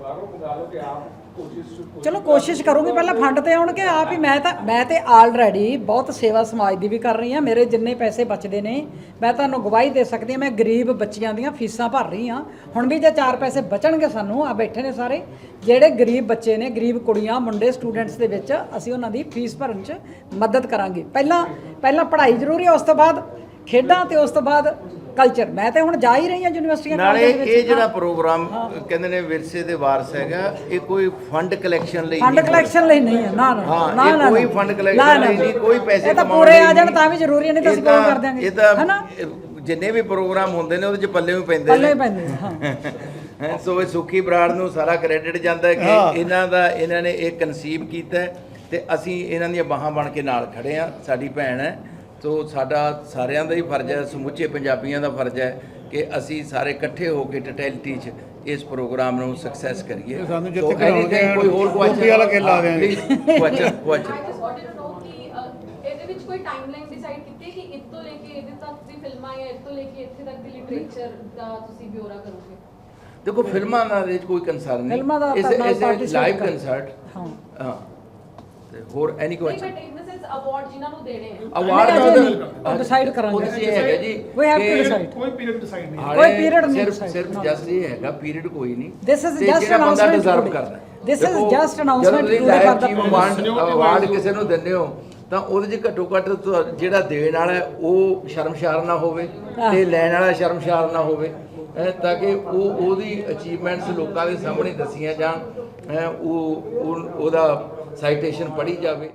ਬਾਹਰੋਂ ਮੰਗਾ ਲਓ ਤੇ ਆਪ ਚਲੋ, ਕੋਸ਼ਿਸ਼ ਕਰੂੰਗੀ, ਪਹਿਲਾਂ ਫੰਡ ਤੇ ਆਉਣਗੇ, ਆਪ ਹੀ ਮੈਂ ਤਾਂ ਮੈਂ ਤੇ ਆਲਰੇਡੀ ਬਹੁਤ ਸੇਵਾ ਸਮਾਜ ਦੀ ਵੀ ਕਰ ਰਹੀ ਹਾਂ, ਮੇਰੇ ਜਿੰਨੇ ਪੈਸੇ ਬਚਦੇ ਨੇ, ਮੈਂ ਤੁਹਾਨੂੰ ਗਵਾਹੀ ਦੇ ਸਕਦੀ ਹਾਂ, ਮੈਂ ਗਰੀਬ ਬੱਚਿਆਂ ਦੀਆਂ ਫੀਸਾਂ ਭਰ ਰਹੀ ਹਾਂ। ਹੁਣ ਵੀ ਜੇ ਚਾਰ ਪੈਸੇ ਬਚਣਗੇ ਸਾਨੂੰ, ਆ ਬੈਠੇ ਨੇ ਸਾਰੇ, ਜਿਹੜੇ ਗਰੀਬ ਬੱਚੇ ਨੇ, ਗਰੀਬ ਕੁੜੀਆਂ, ਮੁੰਡੇ ਸਟੂਡੈਂਟਸ ਦੇ ਵਿੱਚ, ਅਸੀਂ ਉਹਨਾਂ ਦੀ ਫੀਸ ਭਰਨ 'ਚ ਮਦਦ ਕਰਾਂਗੇ। ਪਹਿਲਾਂ ਪਹਿਲਾਂ ਪੜ੍ਹਾਈ ਜ਼ਰੂਰੀ ਹੈ, ਉਸ ਤੋਂ ਬਾਅਦ ਖੇਡਾਂ ਤੇ ਉਸ ਤੋਂ ਬਾਅਦ ਕਲਚਰ ਮੈਂ ਤੇ ਹੁਣ ਜਾ ਹੀ ਰਹੀ ਹਾਂ ਯੂਨੀਵਰਸਿਟੀਆਂ ਨਾਲੇ ਦੇ ਵਿੱਚ। ਇਹ ਜਿਹੜਾ ਪ੍ਰੋਗਰਾਮ ਕਹਿੰਦੇ ਨੇ ਵਿਰਸੇ ਦੇ ਵਾਰਸ ਹੈਗਾ ਇਹ ਕੋਈ ਫੰਡ ਕਲੈਕਸ਼ਨ ਲਈ ਫੰਡ ਨਹੀਂ ਕਲੈਕਸ਼ਨ ਲਈ ਨਹੀਂ ਹੈ ਨਾ ਨਾ ਹਾਂ, ਨਾ ਇਹ ਨਾ, ਕੋਈ ਨਾ। fund collection ਨਾ, ਨਾ, ਲਈ ਨਹੀਂ, ਕੋਈ ਪੈਸੇ ਇਹ ਤਾਂ ਕਮਾਉਣ ਪੂਰੇ ਲਈ ਆ ਜਾਣ ਨਹੀਂ। ਤਾਂ ਵੀ ਜ਼ਰੂਰੀ ਹੈ, ਨਹੀਂ ਤਾਂ ਅਸੀਂ ਕੋਲ ਕਰ ਦਿਆਂਗੇ। ਇਹ ਤਾਂ ਹੈਨਾ? ਜਿੰਨੇ ਵੀ ਪ੍ਰੋਗਰਾਮ ਹੁੰਦੇ ਨੇ ਉਹਦੇ ਚ ਪੱਲੇ ਵੀ ਪੈਂਦੇ ਪੱਲੇ ਪੈਂਦੇ ਨੇ, ਹਾਂ। [LAUGHS] ਹੈ ਸੋ ਇਹ ਸੁਖੀ ਬਰਾੜ ਨੂੰ ਸਾਰਾ ਕ੍ਰੈਡਿਟ ਜਾਂਦਾ ਹੈ ਹਾਂ। ਕਿ ਇਹਨਾਂ ਦਾ ਇਹਨਾਂ ਨੇ ਇਹ ਕਨਸੀਵ ਕੀਤਾ ਹੈ ਤੇ ਅਸੀਂ ਇਹਨਾਂ ਦੀਆਂ ਬਾਹਾਂ ਬਣ ਕੇ ਨਾਲ ਖੜੇ ਆ ਸਾਡੀ ਭੈਣ ਹੈ। ਸੋ ਸਾਡਾ ਸਾਰਿਆਂ ਦਾ ਹੀ ਫਰਜ਼ ਹੈ ਸਮੁੱਚੇ ਪੰਜਾਬੀਆਂ ਦਾ ਫਰਜ਼ ਹੈ ਕਿ ਅਸੀਂ ਸਾਰੇ ਇਕੱਠੇ ਹੋ ਕੇ ਟੋਟੈਲਿਟੀ 'ਚ ਇਸ ਪ੍ਰੋਗਰਾਮ ਨੂੰ ਸਕਸੈਸ ਕਰੀਏ। ਤੇ ਸਾਨੂੰ ਜਿੱਥੇ anything, ਕੋਈ ਹੋਰ ਟੋਪੀ ਵਾਲਾ ਕੇਲਾ ਆ ਜਾਏਗਾ। ਕੁਐਸਚਨ ਕੁਐਸਚਨ ਵਿੱਚ ਕੋਈ ਟਾਈਮਲਾਈਨ ਡਿਸਾਈਡ ਕੀਤੀ ਹੈ ਕਿ ਇੱਥੋਂ ਲੈ ਕੇ ਇਹਦੇ ਤੱਕ ਦੀ ਫਿਲਮਾਂ ਜਾਂ ਇੱਥੋਂ ਲੈ ਕੇ ਇੱਥੇ ਤੱਕ ਦੀ ਲਿਟਰੇਚਰ ਦਾ ਤੁਸੀਂ ਬਿਊਰਾ ਕਰੋਗੇ? ਦੇਖੋ ਫਿਲਮਾਂ ਦਾ ਇਹਦੇ 'ਚ ਕੋਈ ਕੰਸਰਨ ਨਹੀਂ। ਫਿਲਮਾਂ ਦਾ ਇਸ ਨਾਲ ਇਸ ਲਾਈਵ ਕੰਸਰਟ ਹਾਂ। ਹਾਂ। ਤੇ ਹੋਰ ਐਨੀ ਨਹੀਂ question but in sense award ਜਿਨ੍ਹਾਂ ਨੂੰ ਦੇਣੇ ਆ ਅਵਾਰਡ ਨਹੀਂ, ਦਾ ਨਹੀਂ। ਉਹ decide ਕਰਾਂਗੇ। ਉਹਦੇ ਇਹ ਹੈਗਾ ਜੀ We have to ਕਿ decide. ਕੋਈ ਪੀਰੀਅਡ ਡਿਸਾਈਡ ਨਹੀਂ ਹਾਲੇ ਕੋਈ period ਨਹੀਂ ਸਿਰਫ decide, ਸਿਰਫ no. ਜਸਟ ਇਹ ਹੈਗਾ ਪੀਰੀਅਡ ਕੋਈ ਨਹੀਂ This is ਤੇ just ਜਿਹੜਾ ਬੰਦਾ announcement deserve today. ਕਰਦਾ ਹੈ। This is ਦੇਖੋ, just announcement ਜਦੋਂ ਤੁਸੀਂ today for the award wise ਕਿਸੇ ਨੂੰ ਦਿੰਦੇ ਹੋ ਤਾਂ ਉਹਦੇ 'ਚ ਘੱਟੋ ਘੱਟ ਤੁਹਾ- ਜਿਹੜਾ ਦੇਣ ਵਾਲਾ ਹੈ, ਉਹ ਸ਼ਰਮਸ਼ਾਰ ਨਾ ਹੋਵੇ ਹਾਂ। ਤੇ ਲੈਣ ਵਾਲਾ ਸ਼ਰਮਸ਼ਾਰ ਨਾ ਹੋਵੇ ਹੈਂ, ਤਾਂ ਕਿ ਉਹ ਉਹਦੀ ਅਚੀਵਮੈਂਟਸ ਲੋਕਾਂ ਦੇ ਸਾਹਮਣੇ ਦੱਸੀਆਂ ਜਾਣ ਹੈਂ, ਉਹ ਉਹ- ਉਹਦਾ ਸਾਈਟੇਸ਼ਨ ਪੜ੍ਹੀ ਜਾਵੇ।